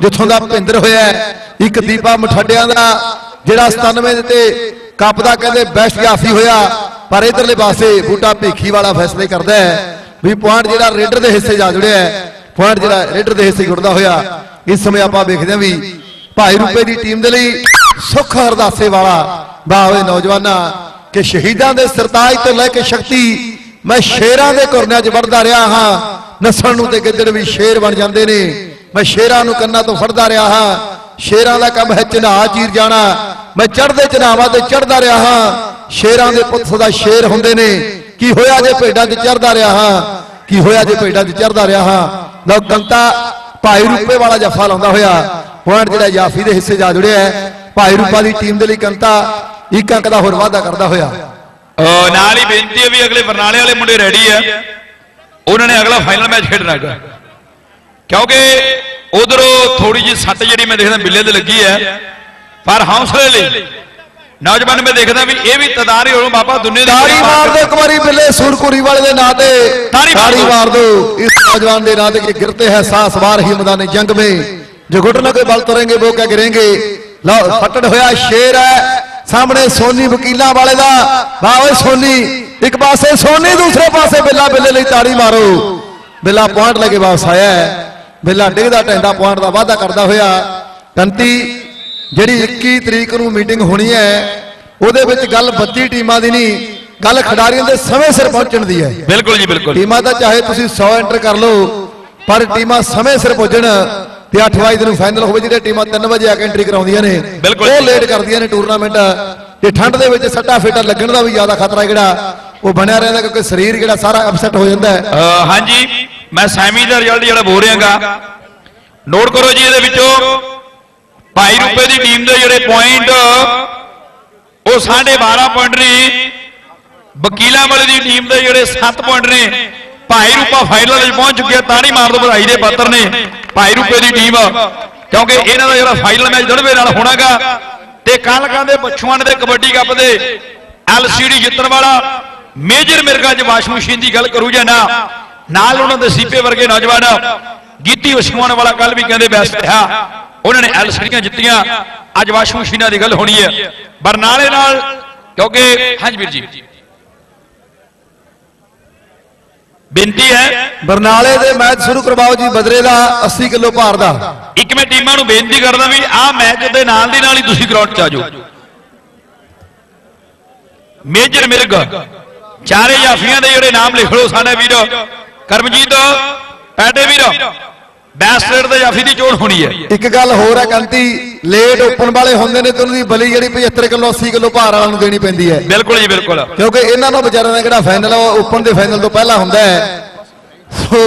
ਜਿੱਥੋਂ ਦਾ ਭਿੰਦਰ ਹੋਇਆ ਇੱਕ ਦੀਪਾ ਮਠੱਡਿਆਂ ਦਾ, ਜਿਹੜਾ 97 ਦੇ ਤੇ ਕੱਪ ਦਾ ਕਹਿੰਦੇ ਬੈਸਟ ਜਾਫੀ ਹੋਇਆ, ਪਰ ਇਧਰਲੇ ਪਾਸੇ ਬੂਟਾ ਭੇਖੀ ਵਾਲਾ ਫੈਸਲੇ ਕਰਦਾ ਹੈ ਵੀ ਪੁਆਇੰਟ ਜਿਹੜਾ ਰੇਡਰ ਦੇ ਹਿੱਸੇ ਜਾ ਜੁੜਿਆ ਹੈ, ਪੁਆਇੰਟ ਜਿਹੜਾ ਰੇਡਰ ਦੇ ਹਿੱਸੇ ਜੁੜਦਾ ਹੋਇਆ, ਇਸ ਸਮੇਂ ਆਪਾਂ ਵੇਖਦੇ ਹਾਂ ਵੀ ਭਾਈ ਰੂਪੇ ਦੀ ਟੀਮ ਦੇ ਲਈ ਸੁੱਖ ਹਰਦਾਸੇ ਵਾਲਾ ਬਾਵੇ ਨੌਜਵਾਨਾਂ ਕਿ ਸ਼ਹੀਦਾਂ ਦੇ ਸਰਤਾਜ ਤੋਂ ਲੈ ਕੇ ਸ਼ਕਤੀ ਮੈਂ ਸ਼ੇਰਾਂ ਦੇ ਘੁਰਨਿਆਂ 'ਚ ਵੜਦਾ ਰਿਹਾ ਹਾਂ, ਨਸਲ ਨੂੰ ਤੇ ਗਿੱਦੜ ਵੀ ਸ਼ੇਰ ਬਣ ਜਾਂਦੇ ਨੇ। ਮੈਂ ਸ਼ੇਰਾਂ ਨੂੰ ਕੰਨਾਂ ਤੋਂ ਫੜਦਾ ਰਿਹਾ ਹਾਂ। ਸ਼ੇਰਾਂ ਦਾ ਕੰਮ ਹੈ ਚਨਾਹ ਚੀਰ ਜਾਣਾ। ਮੈਂ ਚੜਦੇ ਚਨਾਵਾਂ ਤੇ ਚੜਦਾ ਰਿਹਾ ਹਾਂ। ਸ਼ੇਰਾਂ ਦੇ ਪੁੱਤ ਸਦਾ ਸ਼ੇਰ ਹੁੰਦੇ ਨੇ। ਕੀ ਹੋਇਆ ਜੇ ਭੇਡਾਂ ਤੇ ਚੜਦਾ ਰਿਹਾ ਹਾਂ? ਕੀ ਹੋਇਆ ਜੇ ਭੇਡਾਂ 'ਚ ਚੜ੍ਹਦਾ ਰਿਹਾ ਹਾਂ? ਲਓ ਕੰਤਾ ਭਾਈ ਰੂਪੇ ਵਾਲਾ ਜੱਫਾ ਲਾਉਂਦਾ ਹੋਇਆ। ਪੁਆਇੰਟ ਜਿਹੜਾ ਜਾਫੀ ਦੇ ਹਿੱਸੇ ਜਾ ਜੁੜਿਆ ਹੈ। ਭਾਈ ਰੂਪਾ ਦੀ ਟੀਮ ਦੇ ਲਈ ਕੰਤਾ ਇੱਕ ਅੰਕ ਦਾ ਹੋਰ ਵਾਅਦਾ ਕਰਦਾ ਹੋਇਆ। ਨਾਲ ਹੀ ਬੇਨਤੀ ਹੈ ਵੀ ਅਗਲੇ ਬਰਨਾਲੇ ਵਾਲੇ ਮੁੰਡੇ ਰੈਡੀ ਆ ਉਹਨਾਂ ਨੇ ਅਗਲਾ ਫਾਈਨਲ ਮੈਚ ਖੇਡਣਾ ਹੈਗਾ। ਕਿਉਂਕਿ ਉਧਰੋਂ ਥੋੜੀ ਜਿਹੀ ਸੱਟ ਜਿਹੜੀ ਮੈਂ ਦੇਖਦਾ ਬਿੱਲੇ ਤੇ ਲੱਗੀ ਹੈ। ਪਰ ਹੌਸਲੇ ਲਈ ਨੌਜਵਾਨ ਮੈਂ ਦੇਖਦਾ ਵੀ ਇਹ ਵੀ ਤਦਾਰੀ ਹੋਣ ਬਾਬਾ ਦੁਨੀਆ ਦੀ ਤਾਰੀ ਮਾਰ ਦੋ ਇੱਕ ਵਾਰੀ ਬਿੱਲੇ ਸੂਰਕੁਰੀ ਵਾਲੇ ਦੇ ਨਾਂ ਤੇ। ਤਾਰੀ ਮਾਰ ਦੋ ਇਸ ਨੌਜਵਾਨ ਦੇ ਨਾਂ ਤੇ ਕਿ ਗਿਰਤੇ ਹੈ ਸਾਸ ਵਾਰ ਹੀ ਮੈਦਾਨੇ ਜੰਗ ਮੇ। ਜੋ ਘੁਟਨਾ ਕੇ ਬਲ ਤਰੇਂਗੇ ਉਹ ਕਹਿ ਗਿਰੇਂਗੇ। ਲਓ ਫਟੜ ਹੋਇਆ ਸ਼ੇਰ ਹੈ। ਸਾਹਮਣੇ ਸੋਨੀ ਵਕੀਲਾਂ ਵਾਲੇ ਦਾ। ਬਾਵੇ ਸੋਨੀ ਇੱਕ ਪਾਸੇ ਸੋਨੀ ਦੂਸਰੇ ਪਾਸੇ ਬਿੱਲਾ। ਬਿੱਲੇ ਲਈ ਤਾੜੀ ਮਾਰੋ। ਬਿੱਲਾ ਪੁਆਇੰਟ ਲੈ ਕੇ ਵਾਪਸ ਆਇਆ ਹੈ। ਬਿੱਲਾ ਡਿੱਗਦਾ ਟੈਂਦਾ ਪੁਆਇੰਟ ਦਾ ਵਾਅਦਾ ਕਰਦਾ ਹੋਇਆ। ਕੰਤੀ ਜਿਹੜੀ 21 ਤਰੀਕ ਨੂੰ ਮੀਟਿੰਗ ਹੋਣੀ ਹੈ ਉਹਦੇ ਵਿੱਚ ਗੱਲ 32 ਟੀਮਾਂ ਦੀ ਨਹੀਂ ਗੱਲ ਖਿਡਾਰੀਆਂ ਦੇ ਸਮੇਂ ਸਿਰ ਪਹੁੰਚਣ ਦੀ ਹੈ। ਬਿਲਕੁਲ ਜੀ ਬਿਲਕੁਲ। ਟੀਮਾਂ ਤਾਂ ਚਾਹੇ ਤੁਸੀਂ 100 ਐਂਟਰ ਕਰ ਲਓ ਪਰ ਟੀਮਾਂ ਸਮੇਂ ਸਿਰ ਪੁੱਜਣ ਤੇ 8 ਵਜੇ ਨੂੰ ਫਾਈਨਲ ਹੋਵੇ ਜਿਹੜੇ ਟੀਮਾਂ 3 ਵਜੇ ਆ ਕੇ ਐਂਟਰੀ ਕਰਾਉਂਦੀਆਂ ਨੇ। ਉਹ ਲੇਟ ਕਰਦੀਆਂ ਨੇ ਟੂਰਨਾਮੈਂਟ ਤੇ ਠੰਡ ਦੇ ਵਿੱਚ ਸੱਟਾ ਫੇਟਾ ਲੱਗਣ ਦਾ ਵੀ ਜ਼ਿਆਦਾ ਖਤਰਾ ਜਿਹੜਾ ਉਹ ਬਣਿਆ ਰਹਿੰਦਾ ਕਿਉਂਕਿ ਸਰੀਰ ਜਿਹੜਾ ਸਾਰਾ ਅਪਸੈਟ ਹੋ ਜਾਂਦਾ ਹੈ। ਹਾਂਜੀ। ਮੈਂ ਸੈਮੀ ਦਾ ਰਿਜ਼ਲਟ ਜਿਹੜਾ ਬੋਲ ਰਿਹਾਗਾ। ਨੋਟ ਕਰੋ ਜੀ ਇਹਦੇ ਵਿੱਚੋਂ। ਭਾਈ ਰੂਪੇ ਦੀ ਟੀਮ ਦੇ ਜਿਹੜੇ ਪੁਆਇੰਟ ਉਹ 12.5 ਪੁਆਇੰਟ ਨੇ। ਵਕੀਲਾਂ ਵਾਲੇ ਦੀ ਟੀਮ ਦੇ ਜਿਹੜੇ 7 ਪੁਆਇੰਟ ਨੇ। ਭਾਈ ਰੂਪਾ ਫਾਈਨਲ ਵਿੱਚ ਪਹੁੰਚ ਚੁੱਕਿਆ ਤਾੜੀ ਮਾਰ ਦੋ ਵਧਾਈ ਦੇ ਪਾਤਰ ਨੇ ਭਾਈ ਰੂਪੇ ਦੀ ਟੀਮ ਕਿਉਂਕਿ ਇਹਨਾਂ ਦਾ ਜਿਹੜਾ ਫਾਈਨਲ ਮੈਚ ਦੜਵੇ ਨਾਲ ਹੋਣਾਗਾ। ਤੇ ਕੱਲ ਕਹਿੰਦੇ ਬਛੂਆਣ ਦੇ ਕਬੱਡੀ ਕੱਪ ਦੇ ਐਲਸੀਡੀ ਜਿੱਤਣ ਵਾਲਾ ਮੇਜਰ ਮਿਰਗਾ ਚ ਵਾਸ਼ ਮਸ਼ੀਨ ਦੀ ਗੱਲ ਕਰੂ ਜਾਂ ਨਾ। ਨਾਲ ਉਹਨਾਂ ਦੇ ਸੀਪੇ ਵਰਗੇ ਨੌਜਵਾਨ ਗੀਤੀ ਵਛੂਆਣ ਵਾਲਾ ਕੱਲ ਵੀ ਕਹਿੰਦੇ ਬੈਸਟ ਰਿਹਾ। ਉਹਨਾਂ ਨੇ ਐਲਸੀਡੀਆਂ ਜਿੱਤੀਆਂ। ਅੱਜ ਵਾਸ਼ ਮਸ਼ੀਨਾਂ ਦੀ ਗੱਲ ਹੋਣੀ ਹੈ। ਬਰਨਾਲੇ ਨਾਲ ਕਿਉਂਕਿ ਹਾਂਜੀ ਵੀਰ ਜੀ। ਬੇਨਤੀ ਹੈ। ਬਰਨਾਲੇ ਦੇ ਮੈਚ ਸ਼ੁਰੂ ਕਰਵਾਓ ਜੀ ਬਦਰੇ ਦਾ 80 ਕਿਲੋ ਭਾਰ ਦਾ। ਇੱਕ ਮੈਂ ਟੀਮਾਂ ਨੂੰ ਬੇਨਤੀ ਕਰਦਾ ਵੀ ਆਹ ਮੈਚ ਦੇ ਨਾਲ ਦੀ ਨਾਲ ਹੀ ਤੁਸੀਂ ਗਰਾਊਂਡ 'ਚ ਆ ਜਾਓ। ਮੇਜਰ ਮਿਰਗ ਚਾਰੇ ਜਾਫੀਆਂ ਦੇ ਜਿਹੜੇ ਨਾਮ ਲਿਖ ਲਓ ਸਾਡੇ ਵੀਰ। ਕਰਮਜੀਤ ਪੈਟੇ ਵੀਰ ਬੈਸਟ ਰੇਡ ਦੇ ਜਾਫੀ ਦੀ ਚੋਣ ਹੋਣੀ ਹੈ। ਇੱਕ ਗੱਲ ਹੋਰ ਹੈ ਕੰਤੀ ਲੇਟ ਓਪਨ ਵਾਲੇ ਹੁੰਦੇ ਨੇ ਤੇ ਉਹਨਾਂ ਦੀ ਬਲੀ ਜਿਹੜੀ 75 ਕਿਲੋ 80 ਕਿਲੋ ਭਾਰ ਵਾਲਿਆਂ ਨੂੰ ਦੇਣੀ ਪੈਂਦੀ ਹੈ। ਬਿਲਕੁਲ ਜੀ ਬਿਲਕੁਲ। ਕਿਉਂਕਿ ਇਹਨਾਂ ਨੂੰ ਵਿਚਾਰਿਆਂ ਦਾ ਜਿਹੜਾ ਫਾਈਨਲ ਆ ਉਹ ਓਪਨ ਦੇ ਫਾਈਨਲ ਤੋਂ ਪਹਿਲਾਂ ਹੁੰਦਾ ਹੈ। ਸੋ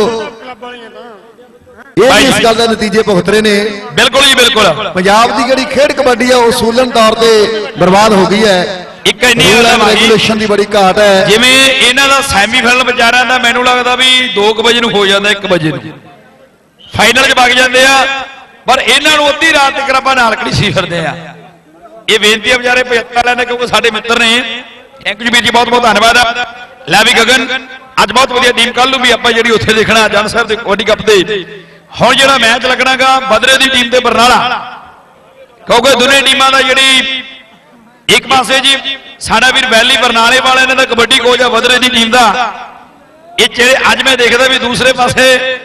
ਇਹ ਵੀ ਇਸ ਗੱਲ ਦੇ ਨਤੀਜੇ ਭੁਗਤ ਰਹੇ ਨੇ। ਬਿਲਕੁਲ ਜੀ ਬਿਲਕੁਲ। ਪੰਜਾਬ ਦੀ ਜਿਹੜੀ ਖੇਡ ਕਬੱਡੀ ਆ ਉਹ ਸੂਲਨ ਤੌਰ ਤੇ ਬਰਬਾਦ ਹੋ ਗਈ ਹੈ। ਇੱਕ ਇੰਨੀ ਰੈਗੂਲੇਸ਼ਨ ਦੀ ਬੜੀ ਘਾਟ ਹੈ। ਜਿਵੇਂ ਇਹਨਾਂ ਦਾ ਸੈਮੀਫਾਈਨਲ ਵਿਚਾਰਿਆਂ ਦਾ ਮੈਨੂੰ ਲੱਗਦਾ ਵੀ 2 ਵਜੇ ਨੂੰ ਹੋ ਜਾਂਦਾ 1 ਵਜੇ ਨੂੰ। ਫਾਈਨਲ 'ਚ ਵਗ ਜਾਂਦੇ ਆ ਪਰ ਇਹਨਾਂ ਨੂੰ ਅੱਧੀ ਰਾਤ ਤੱਕ ਆਪਾਂ ਨਾਲ ਕੜੀ ਸੀ ਫਿਰਦੇ ਆ। ਇਹ ਬੇਨਤੀ ਆ ਵਿਚਾਰੇ 75 ਵਾਲਿਆਂ ਨੇ ਕਿਉਂਕਿ ਸਾਡੇ ਮਿੱਤਰ ਨੇ। ਥੈਂਕ ਯੂ ਵੀਰ ਜੀ ਬਹੁਤ ਬਹੁਤ ਧੰਨਵਾਦ ਆ। ਲੈ ਵੀ ਗਗਨ ਅੱਜ ਬਹੁਤ ਵਧੀਆ ਟੀਮ ਕੱਲ ਨੂੰ ਵੀ ਆਪਾਂ ਜਿਹੜੀ ਉੱਥੇ ਦੇਖਣਾ ਜਨ ਸਾਹਿਬ ਦੇ ਕਬੱਡੀ ਕੱਪ ਤੇ ਹੁਣ ਜਿਹੜਾ ਮੈਚ ਲੱਗਣਾਗਾ ਬਦਰੇ ਦੀ ਟੀਮ ਤੇ ਬਰਨਾਲਾ। ਕਿਉਂਕਿ ਦੋਨੇ ਟੀਮਾਂ ਦਾ ਜਿਹੜੀ ਇੱਕ ਪਾਸੇ ਜੀ ਸਾਡਾ ਵੀਰ ਵੈਲੀ ਬਰਨਾਲੇ ਵਾਲਿਆਂ ਨੇ ਤਾਂ ਕਬੱਡੀ ਕੋਚ ਆ ਬਦਰੇ ਦੀ ਟੀਮ ਦਾ। ਇਹ ਜਿਹੜੇ ਅੱਜ ਮੈਂ ਦੇਖਦਾ ਵੀ ਦੂਸਰੇ ਪਾਸੇ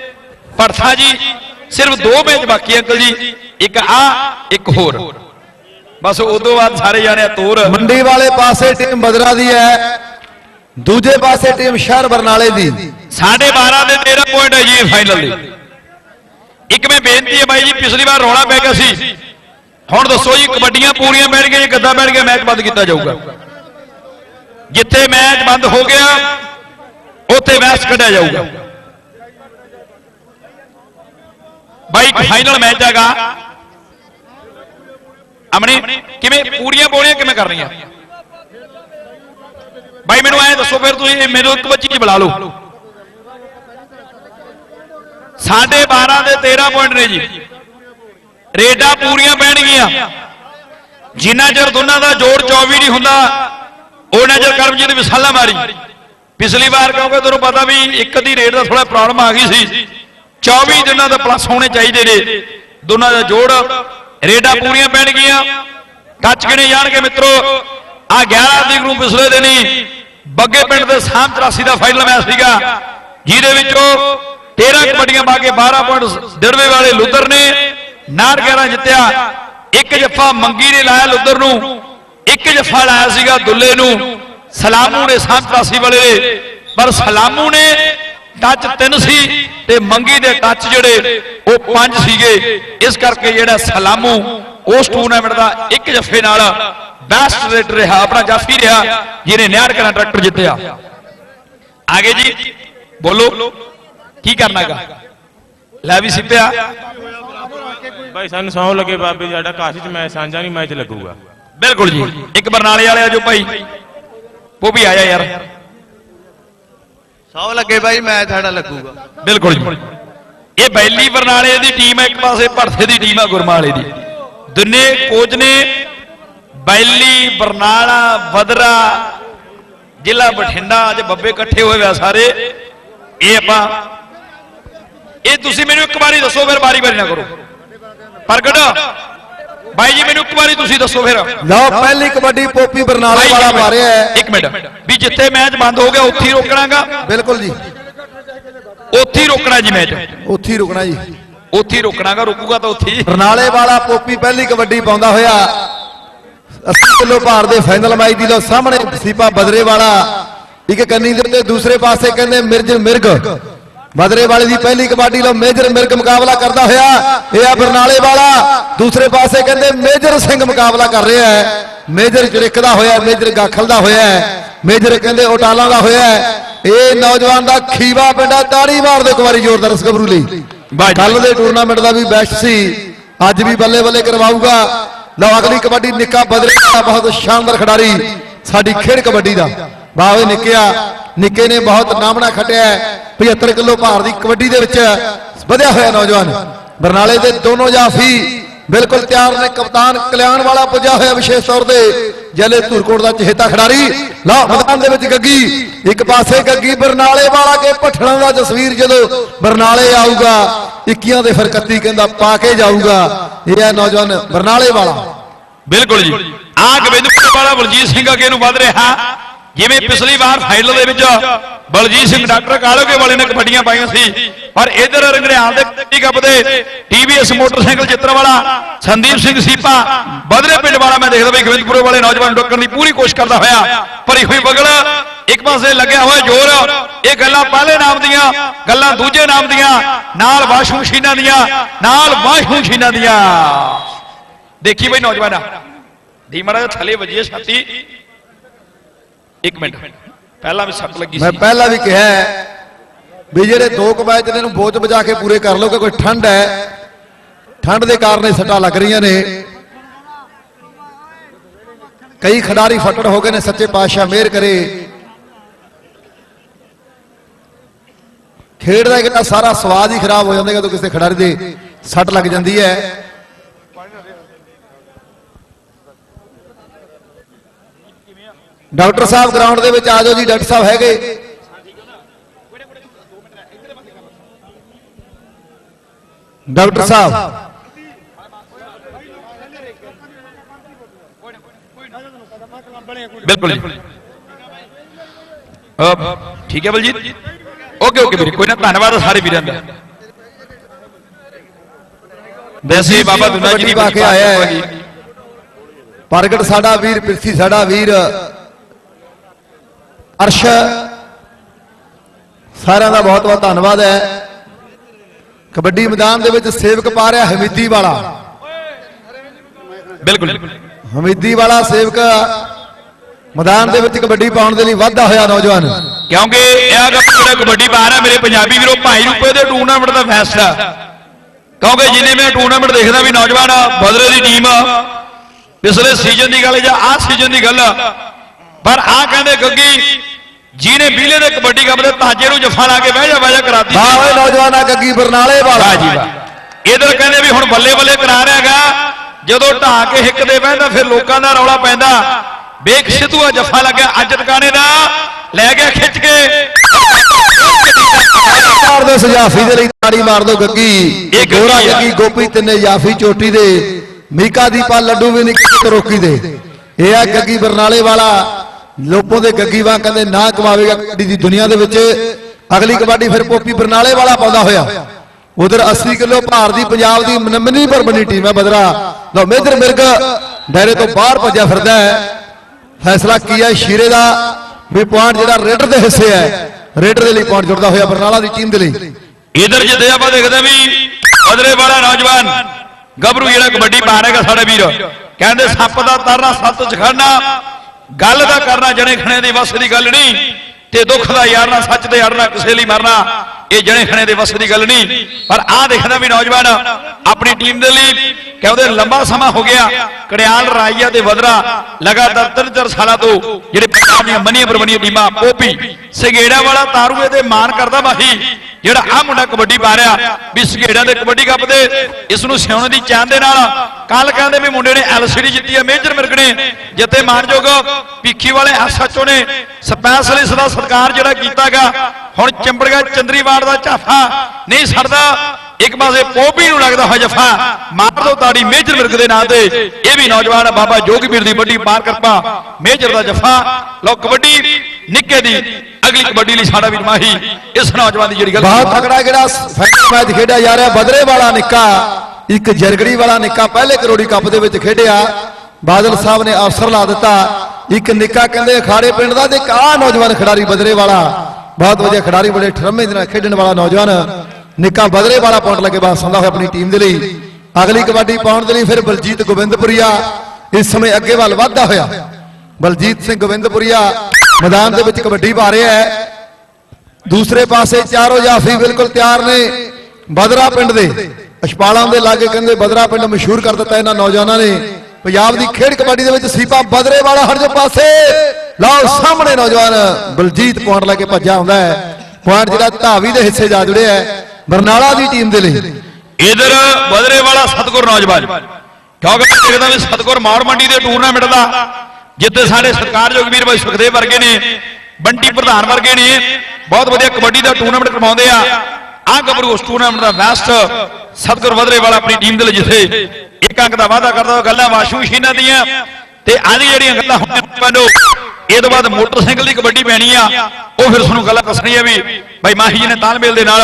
ਪਰਥਾ ਜੀ ਸਿਰਫ ਦੋ ਮੈਚ ਬਾਕੀ ਅੰਕਲ ਜੀ ਇੱਕ ਆ ਇੱਕ ਹੋਰ। ਬਸ ਉਦੋਂ ਬਾਅਦ ਸਾਰੇ ਜਾਣੇ ਆ ਤੋਰ। ਮੰਡੀ ਵਾਲੇ ਪਾਸੇ ਟੀਮ ਬਦਰਾ ਦੀ ਹੈ ਦੂਜੇ ਪਾਸੇ ਟੀਮ ਸ਼ਹਿਰ ਬਰਨਾਲੇ ਦੀ। 12.5 ਦੇ 13 ਪੁਆਇੰਟ ਹੈ ਜੀ ਫਾਈਨਲ ਦੇ ਇੱਕ ਮੈਂ ਬੇਨਤੀ ਹੈ ਬਾਈ ਜੀ ਪਿਛਲੀ ਵਾਰ ਰੌਲਾ ਪੈ ਗਿਆ ਸੀ। ਹੁਣ ਦੱਸੋ ਜੀ, ਕਬੱਡੀਆਂ ਪੂਰੀਆਂ ਬੈਠ ਗਈਆਂ ਕਿੱਦਾਂ ਬੈਠ ਗਿਆ ਮੈਚ ਬੰਦ ਕੀਤਾ ਜਾਊਗਾ? ਜਿੱਥੇ ਮੈਚ ਬੰਦ ਹੋ ਗਿਆ, ਉੱਥੇ ਮੈਚ ਕੱਢਿਆ ਜਾਊਗਾ। ਬਾਈ ਫਾਈਨਲ ਮੈਚ ਹੈਗਾ। ਅਮਨੇ, ਕਿਵੇਂ, ਪੂਰੀਆਂ ਬੋਲੀਆਂ ਕਿਵੇਂ ਕਰਨੀਆਂ? ਬਾਈ, ਮੈਨੂੰ ਐ ਦੱਸੋ ਫਿਰ ਤੁਸੀਂ, ਮੈਨੂੰ ਇੱਕ ਬੱਚੀ ਬੁਲਾ ਲਓ। ਸਾਢੇ 12 ਦੇ 13 ਪੁਆਇੰਟ ਨੇ ਜੀ। ਰੇਡਾਂ ਪੂਰੀਆਂ ਪੈਣਗੀਆਂ। ਜਿੰਨਾ ਚਿਰ ਦੋਨਾਂ ਦਾ ਜੋੜ 24 ਨਹੀਂ ਹੁੰਦਾ, ਉਹਨਾਂ ਚਿਰ ਕਰਮਜੀਤ ਵਿਸਾਲਾ ਮਾਰੀ। ਪਿਛਲੀ ਵਾਰ ਕਿਉਂਕਿ ਤੁਹਾਨੂੰ ਪਤਾ ਵੀ ਇੱਕ ਦੀ ਰੇਡ ਦਾ ਥੋੜਾ ਪ੍ਰੋਬਲਮ ਆ ਗਈ ਸੀ। 24 ਦਿਨਾਂ ਦਾ ਪਲੱਸ ਹੋਣੇ ਚਾਹੀਦੇ ਨੇ। ਦੋਨਾਂ ਦਾ ਜੋੜ, ਰੇਡਾਂ ਪੂਰੀਆਂ ਪੈਣਗੀਆਂ। ਟੱਚ ਗਿਣੇ ਜਾਣਗੇ ਮਿੱਤਰੋ? ਆ 11 ਤਰੀਕ ਨੂੰ ਪਿਛਲੇ ਦਿਨੀ ਬੱਗੇ ਪਿੰਡ ਦੇ ਸਾਮ 84 ਦਾ ਫਾਈਨਲ ਮੈਚ ਸੀਗਾ। ਜਿਹਦੇ ਵਿੱਚੋਂ 13 ਕਬੱਡੀਆਂ ਪਾ ਕੇ 12 ਪੁਆਇੰਟ ਡੜਵੇ ਵਾਲੇ ਲੁੱਦਰ ਨੇ 9 ਜਿੱਤਿਆ, ਇੱਕ ਜੱਫਾ ਮੰਗੀ ਨੇ ਲਾਇਆ ਲੁੱਦਰ ਨੂੰ, ਇੱਕ ਜੱਫਾ ਲਾਇਆ ਸੀਗਾ ਦੁੱਲੇ ਨੂੰ, ਸਲਾਮੂ ਨੇ ਸਾਮ 84 ਵਾਲੇ ਪਰ ਸਲਾਮੂ ਨੇ ਟੱਚ ਤਿੰਨ ਸੀ ਤੇ ਮੰਗੀ ਦੇ ਟੱਚ ਜਿਹੜੇ, ਉਹ ਪੰਜ ਸੀਗੇ। ਇਸ ਕਰਕੇ ਜਿਹੜਾ ਸਲਾਮੂ ਉਸ ਟੂਰਨਾਮੈਂਟ ਦਾ ਇੱਕ ਜੱਫੇ ਨਾਲ ਬੈਸਟ ਰੇਟ ਰਿਹਾ, ਆਪਣਾ ਜਾਫੀ ਰਿਹਾ, ਜਿਹਨੇ ਨਿਆਰ ਕਰਾਂ ਟਰੈਕਟਰ ਜਿੱਤਿਆ। ਆਗੇ ਜੀ, ਬੋਲੋ, ਕੀ ਕਰਨਾਗਾ ਲੈ ਵੀ ਸਿੱਪਿਆ। ਭਾਈ ਸਾਨੂੰ ਸੌ ਲੱਗੇ ਬਾਬੇ ਜੀ, ਸਾਡਾ ਕਾਸ਼ੀ ਚ ਮੈਚ ਸਾਂਝਾ ਨਹੀਂ ਮੈਚ ਲੱਗੂਗਾ। ਬਿਲਕੁਲ ਜੀ। ਇੱਕ ਬਰਨਾਲੇ ਵਾਲੇ ਆ ਜੋ ਭਾਈ ਉਹ ਵੀ ਆਇਆ ਯਾਰ। ਸੌ ਲੱਗੇ ਬਾਈ ਮੈਚ ਸਾਡਾ ਲੱਗੂਗਾ। ਬਿਲਕੁਲ ਜੀ। ਇਹ ਬੈਲੀ ਬਰਨਾਲੇ ਦੀ ਟੀਮ ਹੈ ਇੱਕ ਪਾਸੇ ਭਰਥੇ ਦੀ ਟੀਮ ਹੈ ਗੁਰਮਾਲੇ ਦੀ। ਦੁਨੇ ਕੋਚ ਨੇ ਬੈਲੀ ਬਰਨਾਲਾ ਵਦਰਾ ਜ਼ਿਲ੍ਹਾ ਬਠਿੰਡਾ ਅੱਜ ਬੱਬੇ ਇਕੱਠੇ ਹੋਏ ਵੇ ਸਾਰੇ। ਇਹ ਆਪਾਂ ਇਹ ਤੁਸੀਂ ਮੈਨੂੰ ਇੱਕ ਵਾਰੀ ਦੱਸੋ ਫਿਰ ਵਾਰੀ ਵਾਰੀ ਨਾ ਕਰੋ। ਪ੍ਰਗਟ। ਬਾਈ ਜੀ ਮੈਨੂੰ ਇੱਕ ਵਾਰੀ ਤੁਸੀਂ ਦੱਸੋ ਫਿਰ। ਲਓ ਪਹਿਲੀ ਕਬੱਡੀ ਪੋਪੀ ਬਰਨਾਲੇ ਵਾਲਾ ਮਾਰਿਆ ਹੈ। ਇੱਕ ਮਿੰਟ। ਵੀ ਜਿੱਥੇ ਮੈਚ ਬੰਦ ਹੋ ਗਿਆ ਉੱਥੇ ਹੀ ਰੋਕਣਾਗਾ? ਬਿਲਕੁਲ ਜੀ। ਉੱਥੇ ਹੀ ਰੋਕਣਾ ਜੀ ਮੈਚ। ਉੱਥੇ ਹੀ ਰੁਕਣਾ ਜੀ। ਉੱਥੇ ਹੀ ਰੋਕਣਾਗਾ ਰੁਕੂਗਾ ਤਾਂ ਉੱਥੇ ਹੀ। ਬਰਨਾਲੇ ਵਾਲਾ ਪੋਪੀ ਪਹਿਲੀ ਕਬੱਡੀ ਪਾਉਂਦਾ ਹੋਇਆ। 80 ਕਿਲੋ ਭਾਰ ਦੇ ਫਾਈਨਲ ਮੈਚ ਦੀ ਲੋ ਸਾਹਮਣੇ ਸੀਪਾ ਬਦਰੇ ਵਾਲਾ। ਇੱਕ ਕੰਨੀ ਦੇ ਉੱਤੇ ਦੂਸਰੇ ਪਾਸੇ ਕਹਿੰਦੇ ਮਿਰਜ ਮਿਰਗ। ਬਦਰੇ ਵਾਲੇ ਦੀ ਪਹਿਲੀ ਕਬੱਡੀ ਲੋ ਮੇਜਰ ਮਿਰਗ ਮੁਕਾਬਲਾ ਕਰਦਾ ਹੋਇਆ ਇਹ ਆ ਬਰਨਾਲੇ ਵਾਲਾ ਦੂਸਰੇ ਪਾਸੇ ਕਹਿੰਦੇ ਮੇਜਰ ਸਿੰਘ ਮੁਕਾਬਲਾ ਕਰ ਰਿਹਾ ਹੈ। ਮੇਜਰ ਚੜਿੱਕ ਦਾ ਹੋਇਆ ਮੇਜਰ ਗਾਖਲ ਦਾ ਹੋਇਆ ਮੇਜਰ ਕਹਿੰਦੇ ਉਟਾਲਾਂ ਦਾ ਹੋਇਆ ਇਹ ਨੌਜਵਾਨ ਦਾ ਖੀਵਾ ਪਿੰਡਾ ਤਾੜੀ ਮਾਰ ਦਿਓ ਇੱਕ ਵਾਰੀ ਜ਼ੋਰਦਾਰ ਗੱਭਰੂ ਲਈ। ਕੱਲ ਦੇ ਟੂਰਨਾਮੈਂਟ ਦਾ ਵੀ ਬੈਸਟ ਸੀ। ਅੱਜ ਵੀ ਬੱਲੇ ਬੱਲੇ ਕਰਵਾਊਗਾ। ਲਓ ਅਗਲੀ ਕਬੱਡੀ ਨਿੱਕਾ ਬਦਲੇ ਦਾ ਬਹੁਤ ਸ਼ਾਨਦਾਰ ਖਿਡਾਰੀ। ਸਾਡੀ ਖੇਡ ਕਬੱਡੀ ਦਾ। ਬਾਵੇ ਨਿੱਕਿਆ। ਨਿੱਕੇ ਨੇ ਬਹੁਤ ਨਾਮਣਾ ਖਟਿਆ ਹੈ। 75 ਕਿਲੋ ਭਾਰ ਦੀ ਕਬੱਡੀ ਦੇ ਵਿੱਚ ਵਧਿਆ ਹੋਇਆ ਨੌਜਵਾਨ। ਬਰਨਾਲੇ ਦੇ ਦੋਨੋਂ ਜਾਫੀ ਬਿਲਕੁਲ ਤਿਆਰ ਨੇ। ਕਪਤਾਨ ਕਲਿਆਣ ਵਾਲਾ ਪੁੱਜਾ ਹੋਇਆ ਵਿਸ਼ੇਸ਼ ਤੌਰ ਤੇ। ਜਲੇ ਧੂਰਕੋਟ ਦਾ ਚਹੇਤਾ ਖਿਡਾਰੀ। ਲਓ, ਮੈਦਾਨ ਦੇ ਵਿੱਚ ਗੱਗੀ। ਇੱਕ ਪਾਸੇ ਗੱਗੀ ਬਰਨਾਲੇ ਵਾਲਾ ਕੇ ਪਠਣਾ ਦਾ ਜਸਵੀਰ ਜਦੋਂ ਬਰਨਾਲੇ ਆਊਗਾ 21 ਦੇ ਫਿਰ 31 ਕਹਿੰਦਾ ਪਾ ਕੇ ਜਾਊਗਾ। ਇਹ ਹੈ ਨੌਜਵਾਨ ਬਰਨਾਲੇ ਵਾਲਾ। ਬਿਲਕੁਲ ਜੀ। ਆ ਗੋਬਿੰਦਪੁਰ ਵਾਲਾ ਬਲਜੀਤ ਸਿੰਘ ਅੱਗੇ ਨੂੰ ਵਧ ਰਿਹਾ। ਜਿਵੇਂ ਪਿਛਲੀ ਵਾਰ ਫਾਈਨਲ ਦੇ ਵਿੱਚ ਬਲਜੀਤ ਸਿੰਘ ਡਾਕਟਰ ਕਾਲੋਗੇ ਵਾਲੇ ਨੇ ਕਬੱਡੀਆਂ ਪਾਈਆਂ ਸੀ। ਪਰ ਇਧਰ ਰੰਗੜਿਆਲ ਦੇ ਕਬੱਡੀ ਕੱਪ ਦੇ ਟੀਵੀਐਸ ਮੋਟਰਸਾਈਕਲ ਜਿੱਤਣ ਵਾਲਾ ਸੰਦੀਪ ਸਿੰਘ ਸੀਪਾ ਬਦਰੇ ਪਿੰਡ ਵਾਲਾ ਮੈਂ ਦੇਖਦਾ ਵੀ ਗੋਬਿੰਦਪੁਰ ਵਾਲੇ ਨੌਜਵਾਨ ਡੋਕਣ ਦੀ ਪੂਰੀ ਕੋਸ਼ਿਸ਼ ਕਰਦਾ ਹੋਇਆ। ਭਰੀ ਹੋਈ ਬਗਲ ਇੱਕ ਪਾਸੇ ਲੱਗਿਆ ਹੋਇਆ ਜ਼ੋਰ ਇਹ ਗੱਲਾਂ ਪਹਿਲੇ ਨਾਮ ਦੀਆਂ ਗੱਲਾਂ ਦੂਜੇ ਨਾਮ ਦੀਆਂ ਨਾਲ ਵਾਸ਼ੂ ਮਸ਼ੀਨਾਂ ਦੀਆਂ ਨਾਲ ਵਾਸ਼ੂ ਮਸ਼ੀਨਾਂ ਦੀਆਂ। ਦੇਖੀ ਬਈ ਨੌਜਵਾਨਾ। ਦੀ ਮਾੜਾ ਥੱਲੇ ਵੱਜੀ ਹੈ ਛਾਤੀ। ਇੱਕ ਮਿੰਟ। ਪਹਿਲਾਂ ਵੀ ਸੱਟ ਲੱਗੀ ਮੈਂ ਸੀ। ਪਹਿਲਾਂ ਵੀ ਕਿਹਾ ਵੀ ਜਿਹੜੇ ਦੋ ਕੁ ਮੈਚ ਨੇ ਨੂੰ ਬੋਝ ਬਜਾ ਕੇ ਪੂਰੇ ਕਰ ਲਓ ਕਿ ਕੋਈ ਠੰਡ ਹੈ ਠੰਡ ਦੇ ਕਾਰਨ ਇਹ ਸੱਟਾਂ ਲੱਗ ਰਹੀਆਂ ਨੇ। ਕਈ ਖਿਡਾਰੀ ਫੱਟੜ ਹੋ ਗਏ ਨੇ ਸੱਚੇ ਪਾਤਸ਼ਾਹ ਮਿਹਰ ਕਰੇ। ਖੇਡ ਦਾ ਕਿਤਾ ਸਾਰਾ ਸਵਾਦ ਹੀ ਖਰਾਬ ਹੋ ਜਾਂਦਾ ਜਦੋਂ ਕਿਸੇ ਖਿਡਾਰੀ ਦੇ ਸੱਟ ਲੱਗ ਜਾਂਦੀ ਹੈ। ਡਾਕਟਰ ਸਾਹਿਬ ਗਰਾਊਂਡ ਦੇ ਵਿੱਚ ਆ ਜਾਓ ਜੀ ਡਾਕਟਰ ਸਾਹਿਬ ਹੈਗੇ। ਡਾਕਟਰ ਸਾਹਿਬ। ਬਿਲਕੁਲ ਠੀਕ ਹੈ ਬਲਜੀਤ? ਓਕੇ ਓਕੇ ਵੀਰੇ ਕੋਈ ਨਾ ਧੰਨਵਾਦ ਸਾਰੇ ਵੀਰਾਂ ਦਾ। ਵੈਸੇ ਬਾਬਾ ਦੁਨਾ ਜੀ ਦੀ ਆਇਆ ਹੈ। ਪ੍ਰਗਟ ਸਾਡਾ ਵੀਰ ਪਿਰਸੀ ਸਾਡਾ ਵੀਰ। ਅਰਸ਼ ਸਾਰਿਆਂ ਦਾ ਬਹੁਤ ਬਹੁਤ ਧੰਨਵਾਦ ਹੈ। ਕਬੱਡੀ ਮੈਦਾਨ ਦੇ ਵਿੱਚ ਸੇਵਕ ਪਾ ਰਿਹਾ ਹਮੀਦੀ ਵਾਲਾ। ਬਿਲਕੁਲ। ਹਮੀਦੀ ਵਾਲਾ ਸੇਵਕ ਮੈਦਾਨ ਦੇ ਵਿੱਚ ਕਬੱਡੀ ਪਾਉਣ ਦੇ ਲਈ ਵਾਧਾ ਹੋਇਆ ਨੌਜਵਾਨ। ਕਿਉਂਕਿ ਇਹ ਜਿਹੜਾ ਕਬੱਡੀ ਬਾਹਰ ਹੈ ਮੇਰੇ ਪੰਜਾਬੀ ਵੀਰੋ ਭਾਈ ਰੂਪੇ ਦੇ ਟੂਰਨਾਮੈਂਟ ਦਾ ਫੈਸਲਾ। ਕਿਉਂਕਿ ਜਿੰਨੇ ਮੈਂ ਟੂਰਨਾਮੈਂਟ ਦੇਖਦਾ ਵੀ ਨੌਜਵਾਨ ਬਦਲੇ ਦੀ ਟੀਮ ਪਿਛਲੇ ਸੀਜ਼ਨ ਦੀ ਗੱਲ ਜਾਂ ਆਹ ਸੀਜ਼ਨ ਦੀ ਗੱਲ। ਪਰ ਆਹ ਕਹਿੰਦੇ ਗੱਗੀ ਜਿਹਨੇ ਬੀਲੇ ਦੇ ਕਬੱਡੀ ਕੱਪ ਦੇ ਤਾਜੇ ਨੂੰ ਜਫਾ ਲਾ ਕੇ ਬਹਿ ਜਾ ਬਹਿ ਜਾ ਕਰਾਤੀ। ਵਾਹ ਓਏ ਨੌਜਵਾਨਾ ਗੱਗੀ ਬਰਨਾਲੇ ਵਾਲਾ। ਜੀ ਵਾਹ। ਇਧਰ ਕਹਿੰਦੇ ਵੀ ਹੁਣ ਬੱਲੇ ਬੱਲੇ ਕਰਾ ਰਿਹਾਗਾ। ਜਦੋਂ ਢਾ ਕੇ ਹਿੱਕ ਦੇ ਬਹਿੰਦਾ ਫਿਰ ਲੋਕਾਂ ਦਾ ਰੌਲਾ ਪੈਂਦਾ। ਵੇਖ ਸਿੱਧੂਆ ਜੱਫਾ ਲੱਗਿਆ ਅੱਜ ਟਿਕਾਣੇ ਦਾ। ਲੈ ਗਿਆ ਖਿੱਚ ਕੇ। ਮਾਰ ਦਿਓ ਸਜਾਫੀ ਦੇ ਲਈ ਤਾੜੀ ਮਾਰ ਦਿਓ ਗੱਗੀ। ਇਹ ਗੋਰਾ। ਗੱਗੀ ਗੋਪੀ ਤਿੰਨੇ ਜਾਫੀ ਚੋਟੀ ਦੇ। ਮੀਕਾ ਦੀਪਾ ਲੱਡੂ ਵੀ ਨਹੀਂ ਰੋਕੀ ਦੇ। ਇਹ ਆ ਗੱਗੀ ਬਰਨਾਲੇ ਵਾਲਾ। ਲੋਪੋਂ ਦੇ ਗੱਗੀ ਵਾਂ ਕਹਿੰਦੇ ਨਾ ਕਮਾਵੇਗਾ ਕਬੱਡੀ ਦੀ ਦੁਨੀਆ ਦੇ ਵਿੱਚ ਅਗਲੀ ਕਬੱਡੀ ਫਿਰ ਪੋਪੀ ਬਰਨਾਲੇ ਵਾਲਾ ਪਾਉਂਦਾ ਹੋਇਆ। ਉਧਰ 80 ਕਿਲੋ ਭਾਰ ਦੀ, ਪੰਜਾਬ ਦੀ ਮਨਮਨੀ ਪਰ ਟੀਮ ਹੈ ਬਦਰਾ। ਲਓ, ਮੇਜਰ ਮਿਰਗ ਡਾਇਰੇ ਤੋਂ ਬਾਹਰ ਭੱਜਿਆ ਫਿਰਦਾ ਹੈ। ਫੈਸਲਾ ਕੀ ਹੈ? ਸ਼ੀਰੇ ਦਾ ਵੀ ਪੁਆਇੰਟ ਜਿਹੜਾ ਰੇਡਰ ਦੇ ਹਿੱਸੇ ਹੈ। ਰੇਡਰ ਦੇ ਲਈ ਪੁਆਇੰਟ ਜੁੜਦਾ ਹੋਇਆ ਬਰਨਾਲਾ ਦੀ ਟੀਮ ਦੇ ਲਈ। ਇਧਰ ਜਿੱਦੇ ਆਪਾਂ ਦੇਖਦੇ ਵੀ ਬਦਰੇ ਵਾਲਾ ਨੌਜਵਾਨ ਗੱਭਰੂ ਜਿਹੜਾ ਕਬੱਡੀ ਪਾ ਰਿਹਾਗਾ ਸਾਡੇ ਵੀਰ। ਕਹਿੰਦੇ ਸੱਪ ਦਾ ਤਰਨਾ, ਸੱਤ ਚ ਗੱਲ ਦਾ ਕਰਨਾ ਜਣੇ ਖਣੇ ਦੀ ਵਸ ਦੀ ਗੱਲ ਨਹੀਂ ਤੇ ਦੁੱਖ ਦਾ ਯਾਰਨਾ ਸੱਚ ਤੇ ਅੜਨਾ ਕਿਸੇ ਲਈ ਮਰਨਾ, ਇਹ ਜਣੇ ਖਣੇ ਦੇ ਵਸ ਦੀ ਗੱਲ ਨਹੀਂ। ਪਰ ਆਹ ਦੇਖਦਾ ਵੀ ਨੌਜਵਾਨ ਆਪਣੀ ਟੀਮ ਦੇ ਲਈ ਕਹਿੰਦੇ ਲੰਬਾ ਸਮਾਂ ਹੋ ਗਿਆ, ਕੜਿਆਲ ਰਾਈਆ ਤੇ ਵਦਰਾ ਲਗਾਤਾਰ ਤਿੰਨ ਚਾਰ ਸਾਲਾਂ ਤੋਂ ਜਿਹੜੇ ਪੰਜਾਬ ਦੀਆਂ ਮੰਨੀਆਂ ਪਰਮਨੀਆਂ ਟੀਮਾਂ ਪੋਪੀ ਸਗੇੜਾ ਵਾਲਾ ਤਾਰੂਏ ਤੇ ਮਾਨ ਕਰਦਾ ਮਾਹੀ। ਜਿਹੜਾ ਆ ਮੁੰਡਾ ਕਬੱਡੀ ਪਾ ਰਿਹਾ ਵੀ ਸਗੇੜਾ ਦੇ ਕਬੱਡੀ ਕੱਪ ਦੇ ਇਸ ਨੂੰ ਸਿਉਣ ਦੀ ਚਾਹਨ ਦੇ ਨਾਲ ਕੱਲ ਕਹਿੰਦੇ ਵੀ ਮੁੰਡੇ ਨੇ ਐਲਸੀਡੀ ਜਿੱਤੀ ਹੈ ਮੇਜਰ ਮਿਰਗ ਨੇ ਜਿੱਤੇ ਮਾਨਯੋਗ ਭੀਖੀ ਵਾਲੇ ਐਸਐਚਓ ਨੇ ਸਪੈਸ਼ਲ ਇਸ ਦਾ ਸਤਿਕਾਰ ਜਿਹੜਾ ਕੀਤਾਗਾ, ਹੁਣ ਚੰਬੜ ਗਿਆ ਚੰਦਰੀਵਾੜ ਦਾ ਝਾਫਾ ਨਹੀਂ ਛੱਡਦਾ ਇੱਕ ਪਾਸੇ ਪੋਪੀ ਨੂੰ ਲੱਗਦਾ ਹੋਇਆ ਜਫਾ, ਮਾਰ ਦੋ ਤਾੜੀ ਮੇਜਰ ਮਿਰਗ ਦੇ ਨਾਂ ਤੇ, ਇਹ ਵੀ ਨੌਜਵਾਨ ਬਾਬਾ ਜੋਗੀਵੀਰ ਦੀ ਵੱਡੀ ਪਾਰ ਕਿਰਪਾ, ਮੇਜਰ ਦਾ ਜਫਾ ਲੋ ਕਬੱਡੀ ਨਿੱਕੇ ਦੀ ਅਗਲੀ ਕਬੱਡੀ ਲਈ ਸਾਡਾ ਵੀ ਮਾਹੀ ਇਸ ਨੌਜਵਾਨ ਦੀ ਜਿਹੜੀ ਗੱਲ ਬਹੁਤ ਤਕੜਾ ਜਿਹੜਾ ਫਾਈਨਲ ਮੈਚ ਖੇਡਿਆ ਜਾ ਰਿਹਾ। ਬਦਰੇ ਵਾਲਾ ਨਿੱਕਾ ਇੱਕ ਜਰਗੜੀ ਵਾਲਾ ਨਿੱਕਾ ਪਹਿਲੇ ਕਰੋੜੀ ਕੱਪ ਦੇ ਵਿੱਚ ਖੇਡਿਆ। ਬਾਦਲ ਸਾਹਿਬ ਨੇ ਅਫਸਰ ਲਾ ਦਿੱਤਾ। ਇੱਕ ਨਿੱਕਾ ਕਹਿੰਦੇ ਅਖਾੜੇ ਪਿੰਡ ਦਾ ਤੇ ਆਹ ਨੌਜਵਾਨ ਖਿਡਾਰੀ ਬਦਰੇ ਵਾਲਾ। ਬਹੁਤ ਵਧੀਆ ਖਿਡਾਰੀ ਬੜੇ ਠਰਮੇ ਦੇ ਨਾਲ ਖੇਡਣ ਵਾਲਾ ਨੌਜਵਾਨ। ਨਿੱਕਾ ਬਦਰੇ ਵਾਲਾ ਪੁਆਇੰਟ ਲੱਗੇ ਬਾਅਦ ਸੰਦਾ ਹੋਇਆ ਆਪਣੀ ਟੀਮ ਦੇ ਲਈ। ਅਗਲੀ ਕਬੱਡੀ ਪਾਉਣ ਦੇ ਲਈ ਫਿਰ ਬਲਜੀਤ ਗੋਬਿੰਦਪੁਰੀਆ। ਇਸ ਸਮੇਂ ਅੱਗੇ ਵੱਲ ਵਧਦਾ ਹੋਇਆ। ਬਲਜੀਤ ਸਿੰਘ ਗੋਬਿੰਦਪੁਰੀਆ ਮੈਦਾਨ ਦੇ ਵਿੱਚ ਕਬੱਡੀ ਪਾ ਰਿਹਾ ਹੈ। ਦੂਸਰੇ ਪਾਸੇ ਚਾਰੋਂ ਜਾਫੀ ਬਿਲਕੁਲ ਤਿਆਰ ਨੇ ਬਦਰਾ ਪਿੰਡ ਦੇ। ਅਸ਼ਪਾਲਾਂ ਦੇ ਲਾਗੇ ਕਹਿੰਦੇ ਬਦਰਾ ਪਿੰਡ ਮਸ਼ਹੂਰ ਕਰ ਦਿੱਤਾ ਇਹਨਾਂ ਨੌਜਵਾਨਾਂ ਨੇ। ਪੰਜਾਬ ਦੀ ਖੇਡ ਕਬੱਡੀ ਦੇ ਵਿੱਚ ਸੀਪਾ ਬਦਰੇ ਵਾਲਾ ਹਰ ਜੋ ਪਾਸੇ। ਲਓ ਸਾਹਮਣੇ ਨੌਜਵਾਨ ਬਲਜੀਤ ਪੁਆਇੰਟ ਲੈ ਕੇ ਭੱਜਿਆ ਹੁੰਦਾ ਹੈ। ਪੁਆਇੰਟ ਜਿਹੜਾ ਧਾਵੀ ਦੇ ਹਿੱਸੇ ਜਾ ਜੁੜਿਆ ਹੈ ਬਰਨਾਲਾ ਦੀ ਟੀਮ ਦੇ ਲਈ। ਇਧਰ ਬਦਰੇ ਵਾਲਾ ਸਤਗੁਰ ਨੌਜਵਾਨ। ਕਿਉਂਕਿ ਦੇਖਦਾ ਵੀ ਸਤਗੁਰ ਮੌੜ ਮੰਡੀ ਦੇ ਟੂਰਨਾਮੈਂਟ ਦਾ ਜਿੱਥੇ ਸਾਡੇ ਸਰਕਾਰਯੋਗ ਵੀਰ ਬਾਈ ਸੁਖਦੇਵ ਵਰਗੇ ਨੇ, ਬੰਟੀ ਪ੍ਰਧਾਨ ਵਰਗੇ ਨੇ, ਬਹੁਤ ਵਧੀਆ ਕਬੱਡੀ ਦਾ ਟੂਰਨਾਮੈਂਟ ਕਰਵਾਉਂਦੇ ਆ। ਆ ਗੱਭਰੂ ਉਸ ਟੂਰਨਾਮੈਂਟ ਦਾ ਬੈਸਟ ਸਤਗੁਰ ਵਧਰੇ ਵਾਲਾ ਆਪਣੀ ਟੀਮ ਦੇ ਲਈ ਜਿੱਥੇ ਇੱਕ ਅੰਕ ਦਾ ਵਾਅਦਾ ਕਰਦਾ ਉਹ ਗੱਲਾਂ ਵਾਸ਼ੂ ਸ਼ੀਨਾ ਦੀਆਂ। ਤੇ ਅੱਜ ਜਿਹੜੀਆਂ ਗੱਲਾਂ ਹੋਣੀਆਂ ਇਹ ਤੋਂ ਬਾਅਦ ਮੋਟਰਸਾਈਕਲ ਦੀ ਕਬੱਡੀ ਪੈਣੀ ਆ, ਉਹ ਫਿਰ ਤੁਹਾਨੂੰ ਗੱਲਾਂ ਦੱਸਣੀ ਹੈ ਵੀ ਬਾਈ ਮਾਹੀ ਜੀ ਨੇ ਤਾਲਮੇਲ ਦੇ ਨਾਲ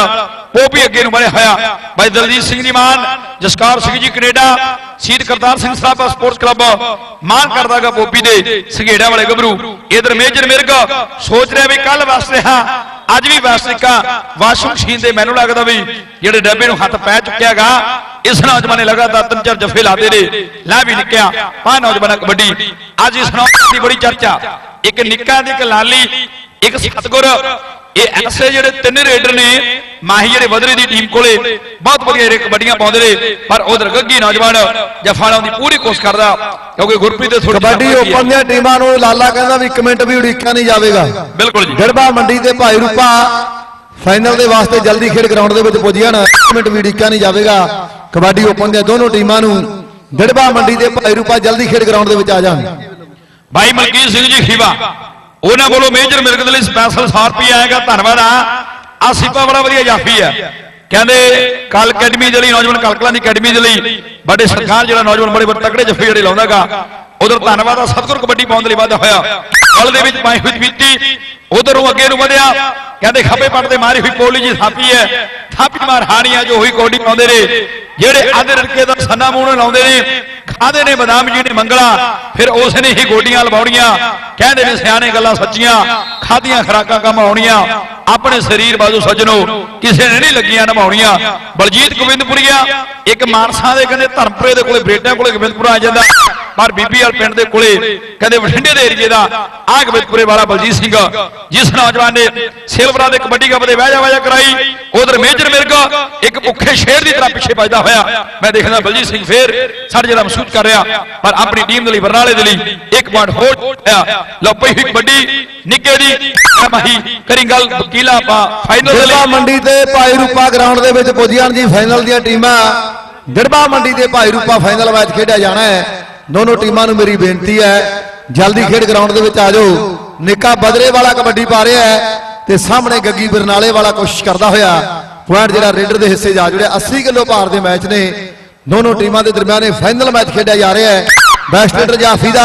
ਉਹ ਵੀ ਅੱਗੇ ਨੂੰ ਬਣਿਆ ਹੋਇਆ। ਬਾਈ ਦਲਜੀਤ ਸਿੰਘ ਜੀ ਮਾਨ, ਜਸਕਾਰ Singh ji Canada, Shaheed Kartar Singh Sarabha sports club, ਮਾਨ ਕਰਦਾਗਾ ਪੋਪੀ ਦੇ ਸੰਘੇੜਾ ਵਾਲੇ ਗੱਭਰੂ। ਇਧਰ ਮੇਜਰ ਮਿਰਗ, ਸੋਚ ਰਿਹਾ ਵੀ ਕੱਲ ਵਾਸਤੇ ਹਾਂ ਅੱਜ ਵੀ ਵਾਸਤਿਕਾ ਵਾਸ਼ੂ ਮਸ਼ੀਨ ਦੇ ਮੈਨੂੰ ਲੱਗਦਾ ਵੀ ਜਿਹੜੇ ਡੱਬੇ ਨੂੰ ਹੱਥ ਪੈ ਚੁੱਕਿਆਗਾ, ਇਸ ਨੌਜਵਾਨ ਨੇ ਲਗਾਤਾਰ ਤਿੰਨ ਚਾਰ ਜਫੇ ਲਾਦੇ ਨੇ, ਲੈ ਵੀ ਨਿੱਕਿਆ। ਪਾ ਨੌਜਵਾਨਾਂ ਕਬੱਡੀ। ਅੱਜ ਇਸ ਨੌਜਵਾਨ ਦੀ ਬੜੀ ਚਰਚਾ। ਇੱਕ ਨਿੱਕਾ ਦੀ ਇੱਕ ਲਾਲੀ, ਇੱਕ ਸਤਗੁਰ ਇਹ ਐਸੇ ਜਿਹੜੇ ਤਿੰਨ ਰੇਡਰ ਨੇ ਮਾਹੀ ਜਿਹੜੇ ਵਦਰੇ ਦੀ ਟੀਮ ਕੋਲੇ ਬਹੁਤ ਵਧੀਆ ਰੇ ਕਬੱਡੀਆਂ ਪਾਉਂਦੇ ਨੇ ਪਰ ਉਧਰ ਗੱਗੀ ਨੌਜਵਾਨ ਜਫਾ ਲਾਉਣ ਦੀ ਪੂਰੀ ਕੋਸ਼ਿਸ਼ ਕਰਦਾ ਕਿਉਂਕਿ ਗੁਰਪ੍ਰੀਤ ਦੇ ਥੋੜੀ ਕਬੱਡੀ ਓਪਨ ਦੀਆਂ ਟੀਮਾਂ ਨੂੰ ਲਾਲਾ ਕਹਿੰਦਾ ਵੀ ਇੱਕ ਮਿੰਟ ਵੀ ਉਡੀਕਿਆ ਨਹੀਂ ਜਾਵੇਗਾ। ਬਿਲਕੁਲ ਜੀ। ਗੜਬਾ ਮੰਡੀ ਤੇ ਭਾਈ ਰੂਪਾ ਫਾਈਨਲ ਦੇ ਵਾਸਤੇ ਜਲਦੀ ਖੇਡ ਗਰਾਊਂਡ ਦੇ ਵਿੱਚ ਪੁੱਜ ਜਾਣ ਇੱਕ ਮਿੰਟ ਵੀ ਉਡੀਕਿਆ ਨਹੀਂ ਜਾਵੇਗਾ। ਕਬੱਡੀ ਓਪਨ ਦੀਆਂ ਦੋਨੋਂ ਟੀਮਾਂ ਨੂੰ ਗੜਬਾ ਮੰਡੀ ਤੇ ਭਾਈ ਰੂਪਾ ਜਲਦੀ ਖੇਡ ਗਰਾਊਂਡ ਦੇ ਵਿੱਚ ਆ ਜਾਣ। ਭਾਈ ਮਲਕੀਤ ਸਿੰਘ ਜੀ ਖੀਵਾ ਉਹਨਾਂ ਵੱਲੋਂ ਮੇਜਰ ਮਿਲਕ ਦੇ ਲਈ ਸਪੈਸ਼ਲ 100 ਰੁਪਏ ਆਏਗਾ, ਧੰਨਵਾਦ ਆ। ਆ ਸੀਪਾ ਬੜਾ ਵਧੀਆ ਜਾਫੀ ਆ। ਕਹਿੰਦੇ ਕਲ ਅਕੈਡਮੀ ਦੇ ਲਈ ਨੌਜਵਾਨ ਕਲਕਲਾਂ ਦੀ ਅਕੈਡਮੀ ਦੇ ਲਈ ਬੜੇ ਸਰਕਾਰ ਜਿਹੜਾ ਨੌਜਵਾਨ ਬੜੇ ਤਕੜੇ ਜਫੇ ਜਿਹੜੇ ਲਾਉਂਦਾਗਾ, ਉਧਰ ਧੰਨਵਾਦ ਆ, ਸਤਗੁਰ ਕਬੱਡੀ ਪਾਉਣ ਦੇ ਲਈ ਵਾਧਾ ਹੋਇਆ। ਗਲ ਦੇ ਵਿੱਚ ਪਾਈ ਹੋਈ ਬੀਤੀ ਉਧਰੋਂ ਅੱਗੇ ਨੂੰ ਵਧਿਆ। ਕਹਿੰਦੇ ਖੱਬੇ ਪੱਟ ਤੇ ਮਾਰੀ ਹੋਈ ਪੋਲੀ ਜੀ ਥਾਪੀ ਹੈ। ਥਾਪੀ ਮਾਰ ਹਾਣੀਆਂ ਜੋ ਹੋਈ ਕੋਡੀ ਪਾਉਂਦੇ ਨੇ। ਜਿਹੜੇ ਆਧੇ ਰੜਕੇ ਦਾ ਸੰਨਾ ਮੂੰਹ ਲਾਉਂਦੇ ਨੇ, ਖਾਦੇ ਨੇ ਬਦਾਮ ਜੀ ਨੇ ਮੰਗਲਾ। ਫਿਰ ਉਸ ਨੇ ਹੀ ਗੋਡੀਆਂ ਲਵਾਉਣੀਆਂ। ਕਹਿੰਦੇ ਨੇ ਸਿਆਣੇ ਗੱਲਾਂ ਸੱਚੀਆਂ। ਖਾਦੀਆਂ ਖਰਾਕਾਂ ਕੰਮ ਆਉਣੀਆਂ। ਆਪਣੇ ਸਰੀਰ ਬਾਜੂ ਸੱਜਣੋ, ਕਿਸੇ ਨੇ ਨਹੀਂ ਲੱਗੀਆਂ ਨਿਭਾਉਣੀਆਂ। ਬਲਜੀਤ ਗੋਬਿੰਦਪੁਰੀਆ, ਇੱਕ ਮਾਨਸਾ ਦੇ ਕਹਿੰਦੇ ਧਰਮਪੁਰੇ ਦੇ ਕੋਲੇ ਬਰੇਟਿਆਂ ਕੋਲੇ ਗੋਬਿੰਦਪੁਰਾ ਆ ਜਾਂਦਾ। ਪਰ ਬੀਬੀਆਰ ਪਿੰਡ ਦੇ ਕੋਲੇ ਕਹਿੰਦੇ ਬਠਿੰਡੇ ਦੇ ਏਰੀਏ ਦਾ ਆ ਗੋਬਿੰਦਪੁਰੇ ਵਾਲਾ ਬਲਜੀਤ ਸਿੰਘ। ਜਿਸ ਨੌਜਵਾਨ ਨੇ ਸਿਲਵਰਾ ਦੇ ਕਬੱਡੀ ਕੱਪ ਦੇ ਵਾਜਾ ਵਾਜਾ ਕਰਾਈ ਉਧਰ ਮੇਜਰ ਮਿਰਗ ਇੱਕ ਭੁੱਖੇ ਸ਼ੇਰ ਦੀ ਤਰ੍ਹਾਂ ਪਿੱਛੇ ਵੱਜਦਾ ਹੋਇਆ। ਮੈਂ ਦੇਖਦਾ ਬਲਜੀਤ ਸਿੰਘ ਫੇਰ ਸਾਡੇ ਜਿਹੜਾ ਮਹਿਸੂਸ ਕਰ ਰਿਹਾ ਪਰ ਆਪਣੀ ਟੀਮ ਦੇ ਲਈ ਬਰਨਾਲੇ ਦੇ ਲਈ ਇੱਕ ਪੁਆਇੰਟ ਹੋਰ ਹੋਇਆ ਲਓ ਪਈ ਕਬੱਡੀ ਨਿੱਕੇ ਦੀ ਮਾਹੀ ਕਰੀ ਗੱਲ ਵਕੀਲਾ ਪਾ ਫਾਈਨਲ ਦੇ ਲਈ। ਮੰਡੀ ਤੇ ਭਾਈ ਰੂਪਾ ਗਰਾਊਂਡ ਦੇ ਵਿੱਚ ਪੁੱਜ ਜਾਣ ਜੀ ਫਾਈਨਲ ਦੀਆਂ ਟੀਮਾਂ। ਦਿੜਬਾ ਮੰਡੀ ਤੇ ਭਾਈ ਰੂਪਾ ਫਾਈਨਲ ਮੈਚ ਖੇਡਿਆ ਜਾਣਾ ਹੈ। ਦੋਨੋਂ ਟੀਮਾਂ ਨੂੰ ਮੇਰੀ ਬੇਨਤੀ ਹੈ, ਜਲਦੀ ਖੇਡ ਗਰਾਊਂਡ ਦੇ ਵਿੱਚ ਆ ਜਾਓ। ਨਿੱਕਾ ਬਦਰੇ ਵਾਲਾ ਕਬੱਡੀ ਪਾ ਰਿਹਾ ਹੈ ਤੇ ਸਾਹਮਣੇ ਗੱਗੀ ਬਰਨਾਲੇ ਵਾਲਾ ਕੋਸ਼ਿਸ਼ ਕਰਦਾ ਹੋਇਆ। ਪੁਆਇੰਟ ਜਿਹੜਾ ਰੇਡਰ ਦੇ ਹਿੱਸੇ ਜਾ ਜੁੜਿਆ। 80 ਕਿਲੋ ਭਾਰ ਦੇ ਮੈਚ ਨੇ। ਦੋਨੋਂ ਟੀਮਾਂ ਦੇ ਦਰਮਿਆਨ ਇਹ ਫਾਈਨਲ ਮੈਚ ਖੇਡਿਆ ਜਾ ਰਿਹਾ ਹੈ। ਬੈਸਟ ਜਾਫੀ ਦਾ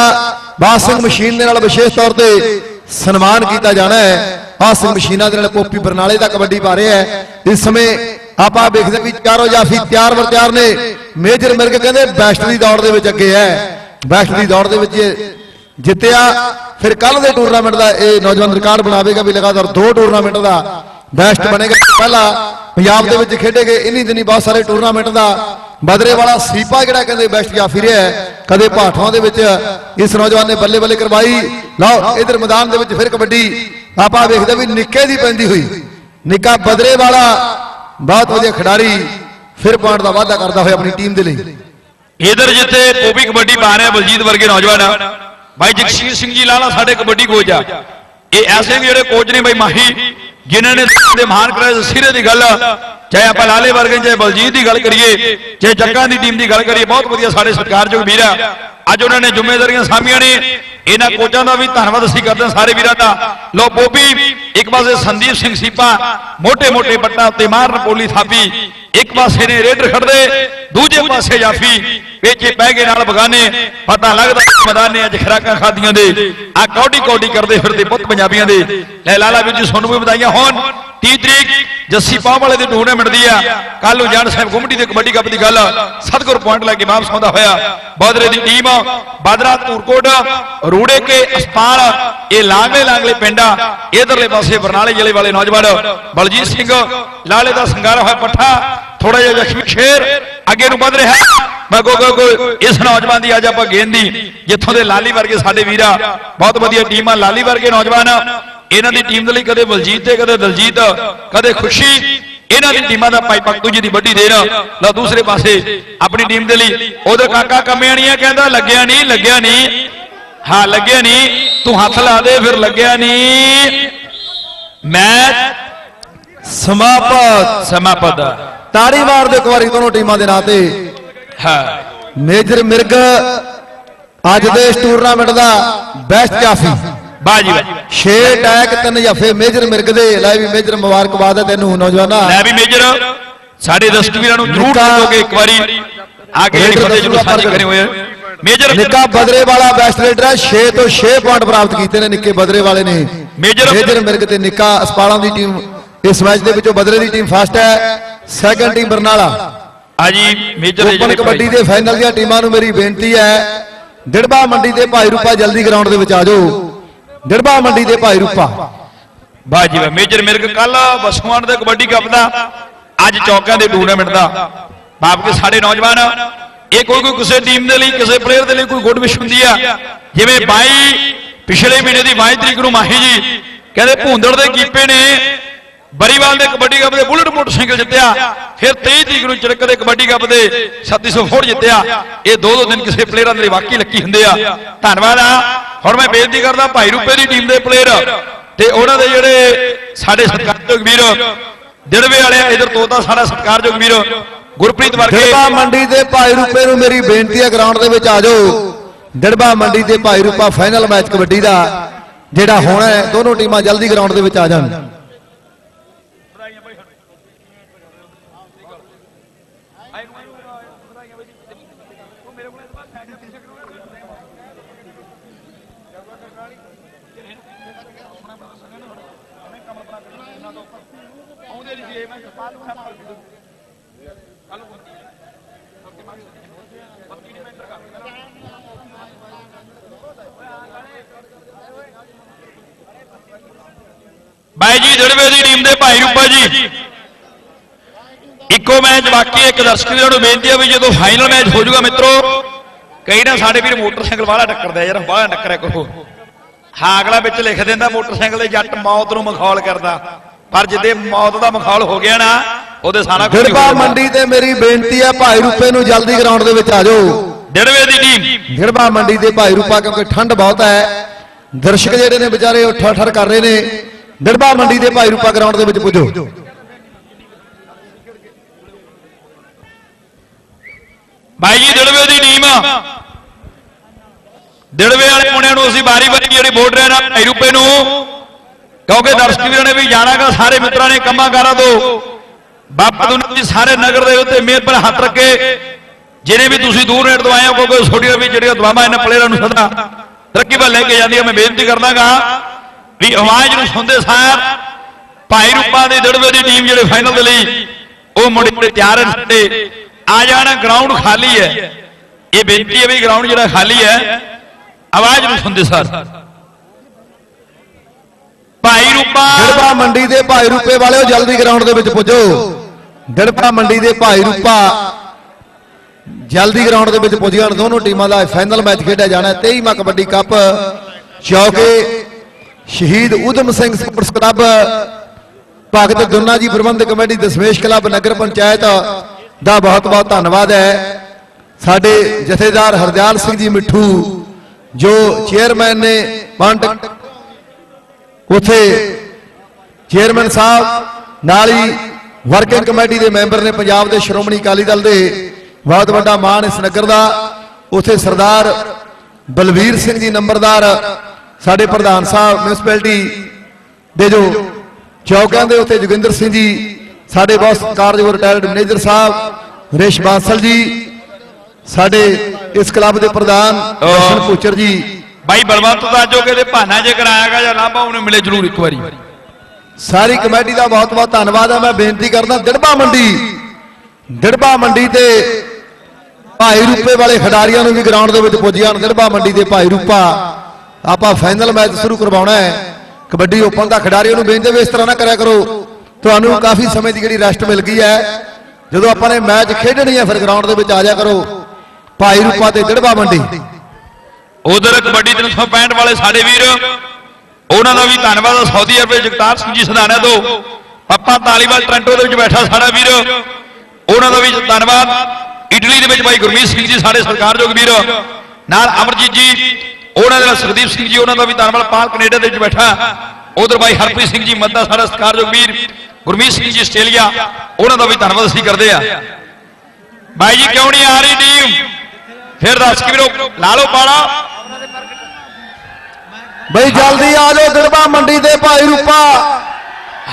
ਬਾਸ ਸਿੰਘ ਮਸ਼ੀਨ ਦੇ ਨਾਲ ਵਿਸ਼ੇਸ਼ ਤੌਰ ਤੇ ਸਨਮਾਨ ਕੀਤਾ ਜਾਣਾ ਹੈ। ਬਾਸ ਸਿੰਘ ਮਸ਼ੀਨਾਂ ਦੇ ਨਾਲ ਕੋਪੀ ਬਰਨਾਲੇ ਦਾ ਕਬੱਡੀ ਪਾ ਰਿਹਾ ਹੈ। ਇਸ ਸਮੇਂ ਆਪਾਂ ਵੇਖਦੇ ਵੀ ਚਾਰੋ ਜਾਫੀ ਤਿਆਰ ਵਰ ਤਿਆਰ ਨੇ। ਮੇਜਰ ਮਿਰਗ ਕਹਿੰਦੇ ਬੈਸਟ ਦੀ ਦੌੜ ਦੇ ਵਿੱਚ ਅੱਗੇ ਹੈ। ਬੈਸਟ ਦੀ ਦੌੜ ਦੇ ਵਿੱਚ ਜਿੱਤਿਆ। ਫਿਰ ਕੱਲ ਦੇ ਟੂਰਨਾਮੈਂਟ ਦਾ ਇਹ ਨੌਜਵਾਨ ਰਿਕਾਰਡ ਬਣਾਵੇਗਾ ਵੀ ਲਗਾਤਾਰ ਦੋ ਟੂਰਨਾਮੈਂਟ ਦਾ ਬੈਸਟ ਬਣੇਗਾ। ਪਹਿਲਾ ਪੰਜਾਬ ਦੇ ਵਿੱਚ ਖੇਡੇ ਗਏ। ਇਨੀ ਦਿਨੀ ਬਹੁਤ ਸਾਰੇ ਟੂਰਨਾਮੈਂਟ ਦਾ ਬਦਰੇ ਵਾਲਾ ਸੀਪਾ ਜਿਹੜਾ ਕਹਿੰਦੇ ਬੈਸਟ ਜਾਫੀ ਰਿਹਾ ਕਦੇ ਭਾਠਾਂ ਦੇ ਵਿੱਚ ਇਸ ਨੌਜਵਾਨ ਨੇ ਬੱਲੇ ਬੱਲੇ ਕਰਵਾਈ। ਲਓ, ਇਧਰ ਮੈਦਾਨ ਦੇ ਵਿੱਚ ਫਿਰ ਕਬੱਡੀ। ਆਪਾਂ ਵੇਖਦੇ ਵੀ ਨਿੱਕੇ ਦੀ ਪੈਂਦੀ ਹੋਈ। ਨਿੱਕਾ ਬਦਰੇ ਵਾਲਾ ਬਹੁਤ ਵਧੀਆ ਖਿਡਾਰੀ ਫਿਰ ਪੁਆਇੰਟ ਦਾ ਵਾਅਦਾ ਕਰਦਾ ਹੋਇਆ ਆਪਣੀ ਟੀਮ ਦੇ ਲਈ। ਇਧਰ ਜਿੱਥੇ ਪੋਪੀ ਕਬੱਡੀ ਪਾ ਰਹੇ ਬਲਜੀਤ ਵਰਗੇ ਨੌਜਵਾਨ ਭਾਈ ਜਗਸੀਰ ਸਿੰਘ ਜੀ ਲਾਲਾ ਸਾਡੇ ਕਬੱਡੀ ਕੋਚ ਆ। ਇਹ ਐਸੇ ਵੀ ਜਿਹੜੇ ਕੋਚ ਨੇ ਭਾਈ ਮਾਹੀ, ਜਿਨ੍ਹਾਂ ਨੇ ਦੇ ਮਹਾਨ ਕਰਾਏ ਸਿਰੇ ਦੀ ਗੱਲ, ਚਾਹੇ ਆਪਾਂ ਲਾਲੇ ਵਰਗੇ ਚਾਹੇ ਬਲਜੀਤ ਦੀ ਗੱਲ ਕਰੀਏ, ਚਾਹੇ ਜੱਗਾਂ ਦੀ ਟੀਮ ਦੀ ਗੱਲ ਕਰੀਏ, ਬਹੁਤ ਵਧੀਆ ਸਾਡੇ ਸਤਿਕਾਰਯੋਗ ਵੀਰ ਆ। ਅੱਜ ਉਹਨਾਂ ਨੇ ਜ਼ਿੰਮੇਵਾਰੀਆਂ ਸਾਂਭੀਆਂ ਨੇ। ਇਹਨਾਂ ਕੋਚਾਂ ਦਾ ਵੀ ਧੰਨਵਾਦ ਅਸੀਂ ਕਰਦੇ ਹਾਂ ਸਾਰੇ ਵੀਰਾਂ ਦਾ। ਲੋ ਬੋਬੀ ਇੱਕ ਪਾਸੇ ਸੰਦੀਪ ਸਿੰਘ ਸੀਪਾ ਮੋٹے ਮੋਟੇ ਬੱਟਾਂ ਉੱਤੇ ਮਾਰਨ ਪੋਲੀ ਥਾਪੀ। ਇੱਕ ਪਾਸੇ ਨੇ ਰੇਡਰ ਖੜਦੇ ਦੂਜੇ ਪਾਸੇ ਜਾਫੀ। ਵੇਚੇ ਬਹਿ ਗਏ ਨਾਲ ਬਗਾਨੇ ਪਤਾ ਲੱਗਦਾ ਮੈਦਾਨੇ ਅੱਜ ਖਰਾਕਾਂ ਖਾਦੀਆਂ ਦੇ। ਆ ਕੌਡੀ ਕੌਡੀ ਕਰਦੇ ਫਿਰਦੇ ਪੁੱਤ ਪੰਜਾਬੀਆਂ ਦੇ। ਲੈ ਲਾਲਾ ਵੀਰ ਜੀ ਤੁਹਾਨੂੰ ਵੀ ਵਧਾਈਆਂ ਹੋਣ। 30 ਤਰੀਕ ਜੱਸੀ ਪਾਹ ਵਾਲੇ ਦੇ ਟੂਰਨਾਮੈਂਟ ਦੀ ਆ। ਕੱਲ ਨੂੰ ਜਾਨ ਸਾਹਿਬ ਗੁੰਮਟੀ ਦੇ ਕਬੱਡੀ ਕੱਪ ਦੀ ਗੱਲ। ਸਤਗੁਰ ਪੁਆਇੰਟ ਲੈ ਕੇ ਵਾਪਸ ਆਉਂਦਾ ਹੋਇਆ। ਬਾਦਰੇ ਦੀ ਟੀਮ ਬਾਦਰਾ ਧੂਰਕੋਟ ਰੂੜੇ ਕੇ ਅਸਪਾਲ, ਇਹ ਲਾਂਗਲੇ ਲਾਂਗਲੇ ਪਿੰਡਾ ਇਧਰਲੇ ਪਾਸੇ ਬਰਨਾਲੇ ਜ਼ਿਲ੍ਹੇ ਵਾਲੇ ਨੌਜਵਾਨ ਬਲਜੀਤ ਸਿੰਘ, ਲਾਲੇ ਦਾ ਸੰਗਾਰਾ ਹੋਇਆ ਪੱਠਾ ਥੋੜਾ ਜਿਹਾ ਜ਼ਖਮੀ ਸ਼ੇਰ, ਅੱਗੇ ਨੂੰ ਵੱਧ ਰਿਹਾ। ਮੈਂ ਕੋ ਕੋ ਇਸ ਨੌਜਵਾਨ ਦੀ ਅੱਜ ਆਪਾਂ ਗੇਂਦ ਦੀ, ਜਿੱਥੋਂ ਦੇ ਲਾਲੀ ਵਰਗੇ ਸਾਡੇ ਵੀਰਾ ਬਹੁਤ ਵਧੀਆ ਟੀਮ ਆ, ਲਾਲੀ ਵਰਗੇ ਨੌਜਵਾਨ। ਇਹਨਾਂ ਦੀ ਟੀਮ ਦੇ ਲਈ ਕਦੇ ਬਲਜੀਤ ਤੇ ਕਦੇ ਦਲਜੀਤ ਕਦੇ ਖੁਸ਼ੀ। ਇਹਨਾਂ ਦੀ ਟੀਮਾਂ ਦਾ ਭਾਈ ਪੱਤੂ ਜੀ ਦੀ ਵੱਡੀ ਦੇਰ ਲਓ ਦੂਸਰੇ ਪਾਸੇ ਆਪਣੀ ਟੀਮ ਦੇ ਲਈ ਉਧਰ ਕਾਕਾ ਕਮਿਆਣੀਆਂ ਕਹਿੰਦਾ ਲੱਗਿਆ ਨਹੀਂ ਲੱਗਿਆ ਨਹੀਂ ਹਾਂ ਲੱਗਿਆ ਨਹੀਂ ਤੂੰ ਹੱਥ ਲਾ ਦੇ ਫਿਰ ਲੱਗਿਆ ਨਹੀਂ ਮੈਚ ਸਮਾਪਤ ਸਮਾਪਤ। ਤਾੜੀ ਮਾਰ ਦੇ ਇੱਕ ਵਾਰੀ ਦੋਨੋਂ ਟੀਮਾਂ ਦੇ ਨਾਂ ਤੇ। ਹਾਂ। ਮੇਜਰ ਮਿਰਗ ਅੱਜ ਦੇ ਇਸ ਟੂਰਨਾਮੈਂਟ ਦਾ ਬੈਸਟ ਜਾਫੀ ਬਾਜੀ ਬਾਜੀ 6 ਟੈਕ ਤਿੰਨ ਜਫੇ ਮੇਜਰ ਮਿਰਗ ਦੇ। ਲੈ ਵੀ ਮੇਜਰ ਮੁਬਾਰਕਬਾਦ ਹੈ ਤੈਨੂੰ ਨੌਜਵਾਨਾ। ਲੈ ਵੀ ਮੇਜਰ। ਸਾਡੇ ਦਰਸ਼ਕ ਵੀਰਾਂ ਨੂੰ ਜ਼ਰੂਰ ਦੱਸੋਗੇ ਇੱਕ ਵਾਰੀ। ਆ ਕੇ ਜਿਹੜੀ ਫਤਿਹ ਜਰੂਰ ਸਾਂਝੀ ਕਰੇ ਹੋਏ। ਮੇਜਰ ਨਿੱਕਾ ਬਦਰੇ ਵਾਲਾ ਬੈਸਟ ਰੇਡਰ ਹੈ। 6 ਤੋਂ 6 ਪੁਆਇੰਟ ਪ੍ਰਾਪਤ ਕੀਤੇ ਨੇ ਨਿੱਕੇ ਬਦਰੇ ਵਾਲੇ ਨੇ। ਮੇਜਰ- ਮੇਜਰ ਮਿਰਗ ਤੇ ਨਿੱਕਾ ਅਸਪਾਲਾਂ ਦੀ ਟੀਮ ਇਸ ਮੈਚ ਦੇ ਵਿੱਚੋਂ ਬਦਰੇ ਦੀ ਟੀਮ ਫਸਟ ਹੈ। Second team Barnala. ਆ ਜੀ ਮੇਜਰ ਦੇ ਜਿਹੜੇ ਕਬੱਡੀ ਦੇ ਫਾਈਨਲ ਦੀਆਂ ਟੀਮਾਂ ਨੂੰ ਮੇਰੀ ਬੇਨਤੀ ਹੈ। ਡਿੜਬਾ ਮੰਡੀ ਦੇ ਭਾਈ ਰੂਪਾ ਜਲਦੀ ਗਰਾਊਂਡ ਦੇ ਵਿੱਚ ਆ ਜਾਓ। ਡਿੜਬਾ ਮੰਡੀ ਦੇ ਭਾਈ ਰੂਪਾ। ਬਾਜੀ ਵਾ ਮੇਜਰ ਮਿਰਗ ਕੱਲ ਬਸਵਾਨ ਦੇ ਕਬੱਡੀ ਕੱਪ ਦਾ, ਅੱਜ ਚੌਕਾਂ ਦੇ ਟੂਰਨਾਮੈਂਟ ਦਾ। ਬਾਪ ਕੇ ਸਾਡੇ ਨੌਜਵਾਨ, ਇਹ ਕੋਈ ਕੋਈ ਕਿਸੇ ਟੀਮ ਦੇ ਲਈ, ਕਿਸੇ ਪਲੇਅਰ ਦੇ ਲਈ ਕੋਈ ਗੁੱਡ ਵਿਸ਼ ਹੁੰਦੀ ਆ। ਜਿਵੇਂ ਬਾਈ, ਪਿਛਲੇ ਮਹੀਨੇ ਦੀ 22 ਤਰੀਕ ਨੂੰ ਮਾਹੀ ਜੀ, ਕਹਿੰਦੇ ਭੂੰਦੜ ਦੇ ਕੀਪੇ ਨੇ ਬਰੀਵਾਲ ਦੇ ਕਬੱਡੀ ਕੱਪ ਦੇ ਬੁਲਟ ਮੋਟਰਸਾਈਕਲ ਜਿੱਤਿਆ, ਫਿਰ 23 ਤਰੀਕ ਨੂੰ ਚੜਕ ਦੇ ਕਬੱਡੀ ਕੱਪ ਦੇ 3600 ਫੁੱਟ ਜਿੱਤਿਆ। ਇਹ ਦੋ ਦੋ ਦਿਨ ਕਿਸੇ ਪਲੇਅਰਾਂ ਦੇ ਲਈ ਵਾਕਈ ਲੱਕੀ ਹੁੰਦੇ ਆ। ਧੰਨਵਾਦ ਆ। ਹੁਣ ਮੈਂ ਬੇਨਤੀ ਕਰਦਾ ਭਾਈ ਰੂਪੇ ਦੀ ਟੀਮ ਦੇ ਪਲੇਅਰ ਤੇ ਉਹਨਾਂ ਦੇ ਜਿਹੜੇ ਸਾਡੇ ਸਤਿਕਾਰਯੋਗ ਵੀਰ, ਦਿੜਵੇ ਵਾਲੇ ਇਧਰ ਤੋਤਾ ਸਾਡਾ ਸਤਿਕਾਰਯੋਗ ਵੀਰ, ਗੁਰਪ੍ਰੀਤ ਵਰਗੇ। ਡਿੜਬਾ ਮੰਡੀ ਦੇ ਭਾਈ ਰੂਪੇ ਨੂੰ ਮੇਰੀ ਬੇਨਤੀ ਹੈ ਗਰਾਊਂਡ ਦੇ ਵਿੱਚ ਆ ਜਾਓ। ਡਿੜਬਾ ਮੰਡੀ ਦੇ ਭਾਈ ਰੂਪਾ ਫਾਈਨਲ ਮੈਚ ਕਬੱਡੀ ਦਾ, ਜਿਹੜਾ ਹੋਣਾ ਹੈ, ਦੋਨੋਂ ਟੀਮਾਂ ਜਲਦੀ ਗਰਾਊਂਡ ਦੇ ਵਿੱਚ ਆ ਜਾਣ। ਬਾਈ ਜੀ ਦਿੜਵੇ ਦੀ ਟੀਮ ਦੇ ਭਾਈ ਰੂਪਾ ਜੀ ਇੱਕੋ ਮੈਚ ਬਾਕੀ ਇੱਕ ਦਰਸ਼ਕ ਵੀਰਾਂ ਨੂੰ ਬੇਨਤੀ ਹੈ ਵੀ ਜਦੋਂ ਫਾਈਨਲ ਮੈਚ ਹੋ ਜਾਊਗਾ ਮਿੱਤਰੋ ਕਈ ਨਾ ਸਾਡੇ ਵੀਰ ਮੋਟਰਸਾਈਕਲ ਵਾਲਾ ਟੱਕਰਦਾ ਯਾਰ ਬਾਹਲਾ ਟੱਕਰਿਆ ਕਰੋ। ਹਾਂ ਅਗਲਾ ਵਿੱਚ ਲਿਖ ਦਿੰਦਾ ਮੋਟਰਸਾਈਕਲ ਦੇ ਜੱਟ ਮੌਤ ਨੂੰ ਮਖੌਲ ਕਰਦਾ। ਪਰ ਜਿੱਦੇ ਮੌਤ ਦਾ ਮਖੌਲ ਹੋ ਗਿਆ ਨਾ ਉਹਦੇ ਸਾਰਾ ਕੁਝ ਜਾਂਦਾ। ਮੰਡੀ ਤੇ ਮੇਰੀ ਬੇਨਤੀ ਹੈ ਭਾਈ ਰੂਪੇ ਨੂੰ ਜਲਦੀ ਗਰਾਊਂਡ ਦੇ ਵਿੱਚ ਆ ਜਾਓ। ਦਿੜਵੇ ਦੀ ਟੀਮ ਡਿੜਬਾ ਮੰਡੀ ਦੇ ਭਾਈ ਰੂਪਾ ਕਿਉਂਕਿ ਠੰਡ ਬਹੁਤ ਹੈ ਦਰਸ਼ਕ ਜਿਹੜੇ ਨੇ ਵਿਚਾਰੇ ਉਹ ਠਰ ਠਰ ਕਰ ਰਹੇ ਨੇ। ਡਿੜਬਾ ਮੰਡੀ ਦੇ ਭਾਈ ਰੂਪਾ ਗਰਾਊਂਡ ਦੇ ਵਿੱਚ ਪੁੱਜੋ। ਬਾਈ ਜੀ, ਦਿੜਵੇ ਦੀ ਟੀਮ ਦਿੜਵੇ ਵਾਲੇ ਮੁੰਡਿਆਂ ਨੂੰ ਅਸੀਂ ਬਾਰੀ ਬਾਰੀ ਜਿਹੜੀ ਵੋਟ ਰਹੇ ਨਾ ਭਾਈ ਰੂਪੇ ਨੂੰ, ਕਿਉਂਕਿ ਦਰਸ਼ਕ ਵੀਰਾਂ ਨੇ ਵੀ ਜਾਣਾਗਾ, ਸਾਰੇ ਮਿੱਤਰਾਂ ਨੇ ਕੰਮਾਂ ਕਾਰਾਂ ਤੋਂ। ਬਾਬਾ ਦੁਨੀਆ ਦੀ ਸਾਰੇ ਨਗਰ ਦੇ ਉੱਤੇ ਮੇਰ ਪਰ ਹੱਥ ਰੱਖੇ। ਜਿਹੜੇ ਵੀ ਤੁਸੀਂ ਦੂਰ ਨੇੜ ਤੋਂ ਆਏ ਹੋ, ਕਿਉਂਕਿ ਛੋਟੀਆਂ ਵੀ ਜਿਹੜੀਆਂ ਦੁਆਵਾਂ ਇਹਨਾਂ ਪਲੇਅਰਾਂ ਨੂੰ ਸਦਾ ਤਰੱਕੀ ਵੱਲ ਲੈ ਕੇ ਜਾਂਦੀਆਂ, ਮੈਂ ਬੇਨਤੀ ਕਰਦਾਗਾ। ਵੀ ਆਵਾਜ਼ ਨੂੰ ਸੁਣਦੇ ਸਾਰ ਭਾਈ ਰੂਪਾ ਦੇ ਦੜਵੇ ਦੀ ਟੀਮ ਜਿਹੜੇ ਫਾਈਨਲ ਦੇ ਲਈ ਉਹ ਮੁੰਡੇ ਤਿਆਰ ਹਨ ਆ ਜਾਣਾ ਗਰਾਊਂਡ ਖਾਲੀ ਹੈ। ਇਹ ਬੇਨਤੀ ਹੈ ਵੀ ਗਰਾਊਂਡ ਜਿਹੜਾ ਖਾਲੀ ਹੈ, ਆਵਾਜ਼ ਨੂੰ ਸੁਣਦੇ ਸਾਰ। ਭਾਈ ਰੂਪਾ। ਡੜਪਾ ਮੰਡੀ ਦੇ ਭਾਈ ਰੂਪੇ ਵਾਲਿਓ, ਜਲਦੀ ਗਰਾਊਂਡ ਦੇ ਵਿੱਚ ਪੁੱਜੋ। ਡੜਪਾ ਮੰਡੀ ਦੇ ਭਾਈ ਰੂਪਾ ਜਲਦੀ ਗਰਾਊਂਡ ਦੇ ਵਿੱਚ ਪੁੱਜ ਜਾਣ। ਦੋਨੋਂ ਟੀਮਾਂ ਦਾ ਫਾਈਨਲ ਮੈਚ ਖੇਡਿਆ ਜਾਣਾ 23ਵਾਂ ਕਬੱਡੀ ਕੱਪ। ਚੌਕੇ ਸ਼ਹੀਦ ਉਦਮ ਸਿੰਘ ਸਪੋਰਟਸ ਕਲੱਬ, ਭਗਤ ਦੁੰਨਾ ਜੀ ਪ੍ਰਬੰਧਕ ਕਮੇਟੀ ਦਸ਼ਮੇਸ਼ ਕਲੱਬ ਨਗਰ ਪੰਚਾਇਤ ਦਾ ਬਹੁਤ ਬਹੁਤ ਧੰਨਵਾਦ ਹੈ। ਸਾਡੇ ਜਥੇਦਾਰ ਹਰਦਿਆਲ ਸਿੰਘ ਜੀ ਮਿੱਠੂ, ਜੋ ਚੇਅਰਮੈਨ ਨੇ ਪੰਡ ਉਥੇ ਚੇਅਰਮੈਨ ਸਾਹਿਬ, ਨਾਲ ਹੀ ਵਰਕਿੰਗ ਕਮੇਟੀ ਦੇ ਮੈਂਬਰ ਨੇ ਪੰਜਾਬ ਦੇ ਸ਼੍ਰੋਮਣੀ ਅਕਾਲੀ ਦਲ ਦੇ ਬਹੁਤ ਵੱਡਾ ਮਾਣ ਇਸ ਨਗਰ ਦਾ। ਉਥੇ ਸਰਦਾਰ ਬਲਵੀਰ ਸਿੰਘ ਜੀ ਨੰਬਰਦਾਰ ਸਾਡੇ ਪ੍ਰਧਾਨ ਸਾਹਿਬ ਮਿਊਨਿਸਪੈਲਿਟੀ ਦੇ ਜੋ ਚੌਕਾਂ ਦੇ ਉੱਤੇ ਜੋਗਿੰਦਰ ਸਿੰਘ ਜੀ ਸਾਡੇ ਬਹੁਤ ਸਤਿਕਾਰਯੋਗ ਰਿਟਾਇਰਡ ਮੈਨੇਜਰ ਸਾਹਿਬ ਰੇਸ਼ ਬਾਂਸਲ ਜੀ ਸਾਡੇ ਇਸ ਕਲੱਬ ਦੇ ਪ੍ਰਧਾਨ ਦਰਸ਼ਨ ਪੁੱਚਰ ਜੀ। ਭਾਈ ਬਲਵੰਤ ਦਾ ਜੋ ਕਿਤੇ ਭਾਨਾ ਜੇ ਕਰਾਇਆਗਾ ਜਾਂ ਲਾਂਭਾ ਉਹਨੂੰ ਮਿਲੇ ਜ਼ਰੂਰ ਇੱਕ ਵਾਰੀ। ਸਾਰੀ ਕਮੇਟੀ ਦਾ ਬਹੁਤ ਬਹੁਤ ਧੰਨਵਾਦ ਹੈ ਮੈਂ ਬੇਨਤੀ ਕਰਦਾ ਦਿੜਬਾ ਮੰਡੀ ਦਿੜਬਾ ਮੰਡੀ ਤੇ ਭਾਈ ਰੂਪੇ ਵਾਲੇ ਖਿਡਾਰੀਆਂ ਨੂੰ ਵੀ ਗਰਾਊਂਡ ਦੇ ਵਿੱਚ ਪੁੱਜ ਜਾਣ ਦਿੜਬਾ ਮੰਡੀ ਦੇ ਭਾਈ ਰੂਪਾ। ਆਪਾਂ ਫਾਈਨਲ ਮੈਚ ਸ਼ੁਰੂ ਕਰਵਾਉਣਾ ਹੈ। ਕਬੱਡੀ ਓਪਨ ਦਾ ਖਿਡਾਰੀ ਉਹਨੂੰ ਬੇਨਤੀ ਵੀ ਇਸ ਤਰ੍ਹਾਂ ਨਾ ਕਰਿਆ ਕਰੋ। ਤੁਹਾਨੂੰ ਕਾਫੀ ਸਮੇਂ ਦੀ ਜਿਹੜੀ ਰੈਸਟ ਮਿਲ ਗਈ ਹੈ। ਜਦੋਂ ਆਪਾਂ ਨੇ ਮੈਚ ਖੇਡਣੀ ਹੈ, ਫਿਰ ਗਰਾਊਂਡ ਦੇ ਵਿੱਚ ਆ ਜਾ ਕਰੋ। ਭਾਈ ਰੂਪਾ ਤੇ ਦਿੜਬਾ ਮੰਡੀ। ਉਧਰ ਕਬੱਡੀ 365 ਵਾਲੇ ਸਾਡੇ ਵੀਰ, ਉਹਨਾਂ ਦਾ ਵੀ ਧੰਨਵਾਦ ਸਾਊਦੀ ਅਰਬ ਦੇ ਜਗਤਾਰ ਸਿੰਘ ਜੀ ਸਦਾਨਾ ਤੋਂ। ਪੱਪਾ ਤਾਲੀਵਾਲ ਟ੍ਰਾਂਟੋ ਦੇ ਵਿੱਚ ਬੈਠਾ ਸਾਡਾ ਵੀਰ, ਉਹਨਾਂ ਦਾ ਵੀ ਧੰਨਵਾਦ। ਇਟਲੀ ਦੇ ਵਿੱਚ ਭਾਈ ਗੁਰਮੀਤ ਸਿੰਘ ਜੀ, ਸਾਡੇ ਸਰਕਾਰਯੋਗ ਵੀਰ। ਨਾਲ ਅਮਰਜੀਤ ਜੀ ਉਹਨਾਂ ਦੇ ਨਾਲ ਸੁਖਦੀਪ ਸਿੰਘ ਜੀ ਉਹਨਾਂ ਦਾ ਵੀ ਧੰਨਵਾਦ। ਪਾਲ ਕੈਨੇਡਾ ਦੇ ਵਿੱਚ ਬੈਠਾ। ਉਧਰ ਭਾਈ ਹਰਪ੍ਰੀਤ ਸਿੰਘ ਜੀ ਮੱਦਾ ਸਾਡਾ ਸਰਕਾਰਯੋਗ ਵੀਰ ਗੁਰਮੀਤ ਸਿੰਘ ਜੀ ਆਸਟ੍ਰੇਲੀਆ। ਉਹਨਾਂ ਦਾ ਵੀ ਧੰਨਵਾਦ ਅਸੀਂ ਕਰਦੇ ਆ ਭਾਈ ਜੀ ਕਿਉਂ ਨਹੀਂ ਆ ਰਹੀ ਟੀਮ ਫਿਰ ਦੱਸ ਕਿ ਵੀਰੋ ਲਾ ਲਓ ਪਾਲਾ। ਬਈ ਜਲਦੀ ਆ ਜਾਓ ਦਿੜਬਾ ਮੰਡੀ ਦੇ ਭਾਈ ਰੂਪਾ।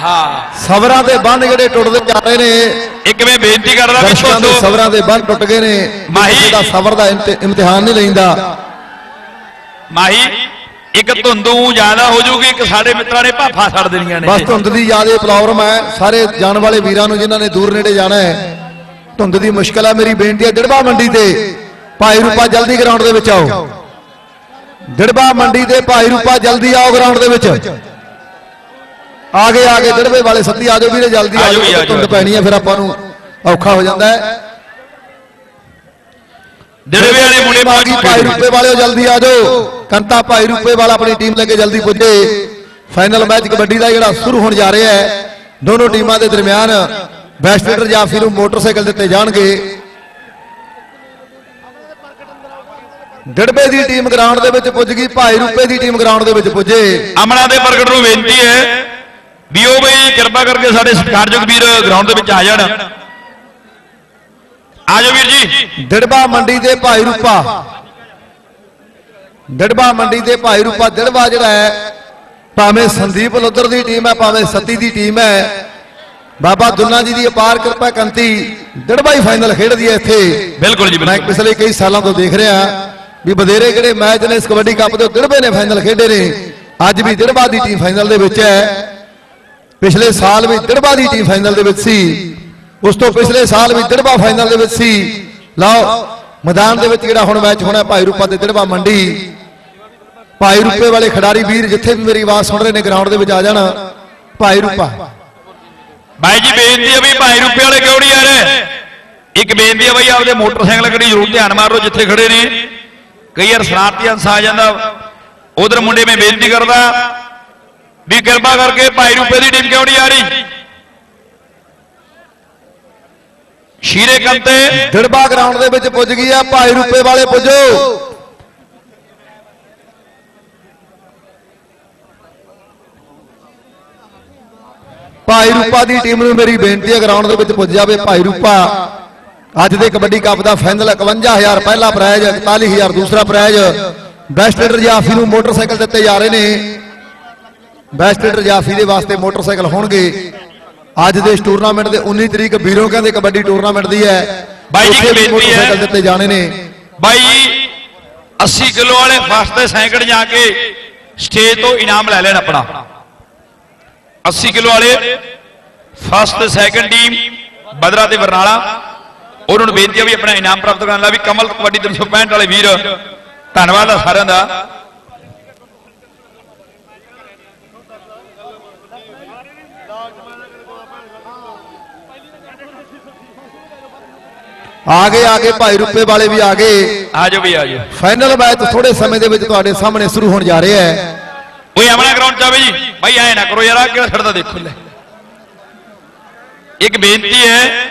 ਹਾਂ। ਸਬਰਾਂ ਦੇ ਬੰਨ ਜਿਹੜੇ ਟੁੱਟਦੇ ਜਾ ਰਹੇ ਨੇ। ਇੱਕ ਮੈਂ ਬੇਨਤੀ ਕਰਦਾ ਵੀ ਸਬਰਾਂ ਦੇ ਬੰਨ ਟੁੱਟ ਗਏ ਨੇ। ਮਾਹੀ। ਦਾ ਸਬਰ ਦਾ ਇਮਤਿ- ਇਮਤਿਹਾਨ ਨਹੀਂ ਲੈਂਦਾ। ਮਾਹੀ ਇੱਕ ਧੁੰਦੂ ਜ਼ਿਆਦਾ ਹੋ ਜੂਗੀ ਇੱਕ ਸਾਡੇ ਮਿੱਤਰਾਂ ਨੇ ਭਾਫਾ ਛੱਡ ਦੇਣੀਆਂ ਨੇ। ਬਸ ਧੁੰਦ ਦੀ ਜਿਆਦੇ ਪ੍ਰੋਬਲਮ ਹੈ ਸਾਰੇ ਜਾਣ ਵਾਲੇ ਵੀਰਾਂ ਨੂੰ ਜਿਨ੍ਹਾਂ ਨੇ ਦੂਰ ਨੇੜੇ ਜਾਣਾ ਹੈ। ਧੁੰਦ ਦੀ ਮੁਸ਼ਕਲ ਹੈ ਮੇਰੀ ਬੇਨਤੀ ਹੈ ਦਿੜਬਾ ਮੰਡੀ ਤੇ ਭਾਈ ਰੂਪਾ ਜਲਦੀ ਗਰਾਊਂਡ ਦੇ ਵਿੱਚ ਆਓ। ਦਿੜਬਾ ਮੰਡੀ ਤੇ ਭਾਈ ਰੂਪਾ ਜਲਦੀ ਆਓ ਗਰਾਊਂਡ ਦੇ ਵਿੱਚ। ਆਗੇ ਆਗੇ ਦਿੜਬੇ ਵਾਲੇ ਸੱਤੀ ਆ ਜਾਓ ਵੀਰੇ ਜਲਦੀ ਆ ਆ ਆ ਜਾਓ। ਧੁੰਦ ਪੈਣੀ ਹੈ ਫਿਰ ਆਪਾਂ ਨੂੰ ਔਖਾ ਹੋ ਜਾਂਦਾ ਹੈ। ਦਿੜਵੇ ਵਾਲੇ ਮੁੰਡੇ ਗਈ ਭਾਈ ਰੂਪੇ ਵਾਲਿਓ ਜਲਦੀ ਆ ਜਾਓ। ਕੰਤਾ ਭਾਈ ਰੂਪੇ ਵਾਲਾ ਆਪਣੀ ਟੀਮ ਲੈ ਕੇ ਜਲਦੀ ਪੁੱਜੇ। ਫਾਈਨਲ ਮੈਚ ਕਬੱਡੀ ਦਾ ਜਿਹੜਾ ਸ਼ੁਰੂ ਹੋਣ ਜਾ ਰਿਹਾ ਹੈ। ਦੋਨੋਂ ਟੀਮਾਂ ਦੇ ਦਰਮਿਆਨ ਬੈਸਟ ਲੀਡਰ ਜਾਫੀ ਨੂੰ ਮੋਟਰਸਾਈਕਲ ਦਿੱਤੇ ਜਾਣਗੇ। ਡੜਬੇ ਦੀ ਟੀਮ ਗਰਾਊਂਡ ਦੇ ਵਿੱਚ ਪੁੱਜ ਗਈ। ਭਾਈ ਰੂਪੇ ਦੀ ਟੀਮ ਗਰਾਊਂਡ ਦੇ ਵਿੱਚ ਪੁੱਜੇ। ਅਮਨਾ ਦੇ ਪ੍ਰਗਟ ਨੂੰ ਬੇਨਤੀ ਹੈ ਵੀ ਉਹ ਬਈ ਕਿਰਪਾ ਕਰਕੇ ਸਾਡੇ ਸਤਿਕਾਰਯੋਗ ਵੀਰ ਗਰਾਊਂਡ ਦੇ ਵਿੱਚ ਆ ਜਾਣ। ਆ ਜਾਓ ਵੀਰ ਜੀ। ਡੜਬਾ ਮੰਡੀ ਦੇ ਭਾਈ ਰੂਪਾ। ਡੜਬਾ ਮੰਡੀ ਦੇ ਭਾਈ ਰੂਪਾ। ਡੜਬਾ ਜਿਹੜਾ ਹੈ ਭਾਵੇਂ ਸੰਦੀਪ ਲੋਦਰ ਦੀ ਟੀਮ ਹੈ ਭਾਵੇਂ ਸਤੀ ਦੀ ਟੀਮ ਹੈ ਬਾਬਾ ਦੁੱਲਾ ਜੀ ਦੀ ਅਪਾਰ ਕਿਰਪਾ ਕੰਤੀ ਡੜਬਾ ਹੀ ਫਾਈਨਲ ਖੇਡਦੀ ਹੈ ਇੱਥੇ। ਬਿਲਕੁਲ ਜੀ ਮੈਂ ਪਿਛਲੇ ਕਈ ਸਾਲਾਂ ਤੋਂ ਦੇਖ ਰਿਹਾ ਵੀ ਬਧੇਰੇ ਕਿਹੜੇ ਮੈਚ ਨੇ ਇਸ ਕਬੱਡੀ ਕੱਪ ਦੇ ਡੜਬੇ ਨੇ ਫਾਈਨਲ ਖੇਡੇ ਨੇ। ਅੱਜ ਵੀ ਡੜਬਾ ਦੀ ਟੀਮ ਫਾਈਨਲ ਦੇ ਵਿੱਚ ਹੈ। ਪਿਛਲੇ ਸਾਲ ਵੀ ਡੜਬਾ ਦੀ ਟੀਮ ਫਾਈਨਲ ਦੇ ਵਿੱਚ ਸੀ। ਉਸ ਤੋਂ ਪਿਛਲੇ ਸਾਲ ਵੀ ਡੜਬਾ ਫਾਈਨਲ ਦੇ ਵਿੱਚ ਸੀ। ਲਓ, ਮੈਦਾਨ ਦੇ ਵਿੱਚ ਜਿਹੜਾ ਹੁਣ ਮੈਚ ਹੋਣਾ, ਭਾਈ ਰੂਪਾ ਤੇ ਡੜਬਾ ਮੰਡੀ। ਭਾਈ ਰੂਪੇ ਵਾਲੇ ਖਿਡਾਰੀ ਵੀਰ ਜਿੱਥੇ ਵੀ ਮੇਰੀ ਆਵਾਜ਼ ਸੁਣ ਰਹੇ ਨੇ ਗਰਾਊਂਡ ਦੇ ਵਿੱਚ ਆ ਜਾਣਾ। ਭਾਈ ਰੂਪਾ। ਬਾਈ ਜੀ, ਬੇਨਤੀ ਹੈ ਵੀ ਭਾਈ ਰੂਪੇ ਵਾਲੇ ਕਿਉਂ ਨਹੀਂ ਆ ਰਹੇ? ਇੱਕ ਬੇਨਤੀ ਹੈ ਬਈ, ਆਪਦੇ ਮੋਟਰਸਾਈਕਲ ਕੜੀ ਜ਼ਰੂਰ ਧਿਆਨ ਮਾਰੋ, ਜਿੱਥੇ ਖੜੇ ਨੇ। ਕਈ ਵਾਰ ਸ਼ਰਾਰਤੀ ਅੰਸ ਆ ਜਾਂਦਾ। ਉਧਰ ਮੁੰਡੇ ਮੈਂ ਬੇਨਤੀ ਕਰਦਾ ਵੀ ਕਿਰਪਾ ਕਰਕੇ ਭਾਈ ਰੂਪੇ ਦੀ ਟੀਮ ਕਿਉਂ ਨਹੀਂ ਆ ਰਹੀ? ਸ਼ੀਰੇ ਕੰਤੇ। ਡੜਬਾ ਗਰਾਊਂਡ ਦੇ ਵਿੱਚ ਪੁੱਜ ਗਈ ਆ, ਭਾਈ ਰੂਪੇ ਵਾਲੇ ਪੁੱਜੋ। ਭਾਈ ਰੂਪਾ ਦੀ ਟੀਮ ਨੂੰ ਮੇਰੀ ਬੇਨਤੀ ਹੈ ਗਰਾਊਂਡ ਦੇ ਵਿੱਚ ਪੁੱਜ ਜਾਵੇ ਭਾਈ ਰੂਪਾ। ਅੱਜ ਦੇ ਕਬੱਡੀ ਕੱਪ ਦਾ ਫਾਈਨਲ 51000 ਪਹਿਲਾ ਪ੍ਰਾਈਜ਼ 41000 ਦੂਸਰਾ ਪ੍ਰਾਈਜ਼ ਬੈਸਟ ਲੀਡਰ ਜਾਫੀ ਨੂੰ ਮੋਟਰਸਾਈਕਲ ਦਿੱਤੇ ਜਾ ਰਹੇ ਨੇ। ਬੈਸਟ ਲੀਡਰ ਜਾਫੀ ਦੇ ਵਾਸਤੇ ਮੋਟਰਸਾਈਕਲ ਹੋਣਗੇ। ਅੱਜ ਦੇ ਇਸ ਟੂਰਨਾਮੈਂਟ ਦੇ 19 ਤਰੀਕ ਵੀਰੋਂ ਕਹਿੰਦੇ ਕਬੱਡੀ ਟੂਰਨਾਮੈਂਟ ਦੀ ਹੈ। ਬਾਈ ਜੀ, ਬੇਨਤੀ ਹੈ। ਦਿੱਤੇ ਜਾਣੇ ਨੇ। ਬਾਈ 80 ਕਿਲੋ ਵਾਲੇ ਫਸਟ ਤੇ ਸੈਕਿੰਡ ਜਾ ਕੇ ਸਟੇਜ ਤੋਂ ਇਨਾਮ ਲੈ ਲੈਣ ਆਪਣਾ। 80 ਕਿਲੋ ਵਾਲੇ ਫਸਟ ਤੇ ਸੈਕਿੰਡ ਟੀਮ ਬਦਰਾ ਤੇ ਬਰਨਾਲਾ। ਉਹਨਾਂ ਨੂੰ ਬੇਨਤੀ ਹੈ ਵੀ ਆਪਣਾ ਇਨਾਮ ਪ੍ਰਾਪਤ ਕਰਨ ਲਈ ਵੀ ਕਮਲ ਕਬੱਡੀ 365 ਵਾਲੇ ਵੀਰ ਧੰਨਵਾਦ ਆ ਸਾਰਿਆਂ ਦਾ। ਆ ਗਏ ਆ ਗਏ ਭਾਈ ਰੁਪਏ ਵਾਲੇ ਵੀ ਆ ਗਏ। ਆ ਜਾਓ ਵੀ ਆ ਜਾਓ। ਫਾਈਨਲ ਮੈਚ ਥੋੜੇ ਸਮੇਂ ਦੇ ਵਿੱਚ ਤੁਹਾਡੇ ਸਾਹਮਣੇ ਸ਼ੁਰੂ ਹੋਣ ਜਾ ਰਿਹਾ ਹੈ। ਓਏ ਆਪਣਾ ਗਰਾਊਂਡ ਚ ਆਵੇ ਜੀ। ਬਾਈ ਐ ਨਾ ਕਰੋ ਯਾਰ ਆ ਕਿਹੜਾ ਛੱਡਦਾ ਦੇਖੋ ਲੈ। ਇੱਕ ਬੇਨਤੀ ਹੈ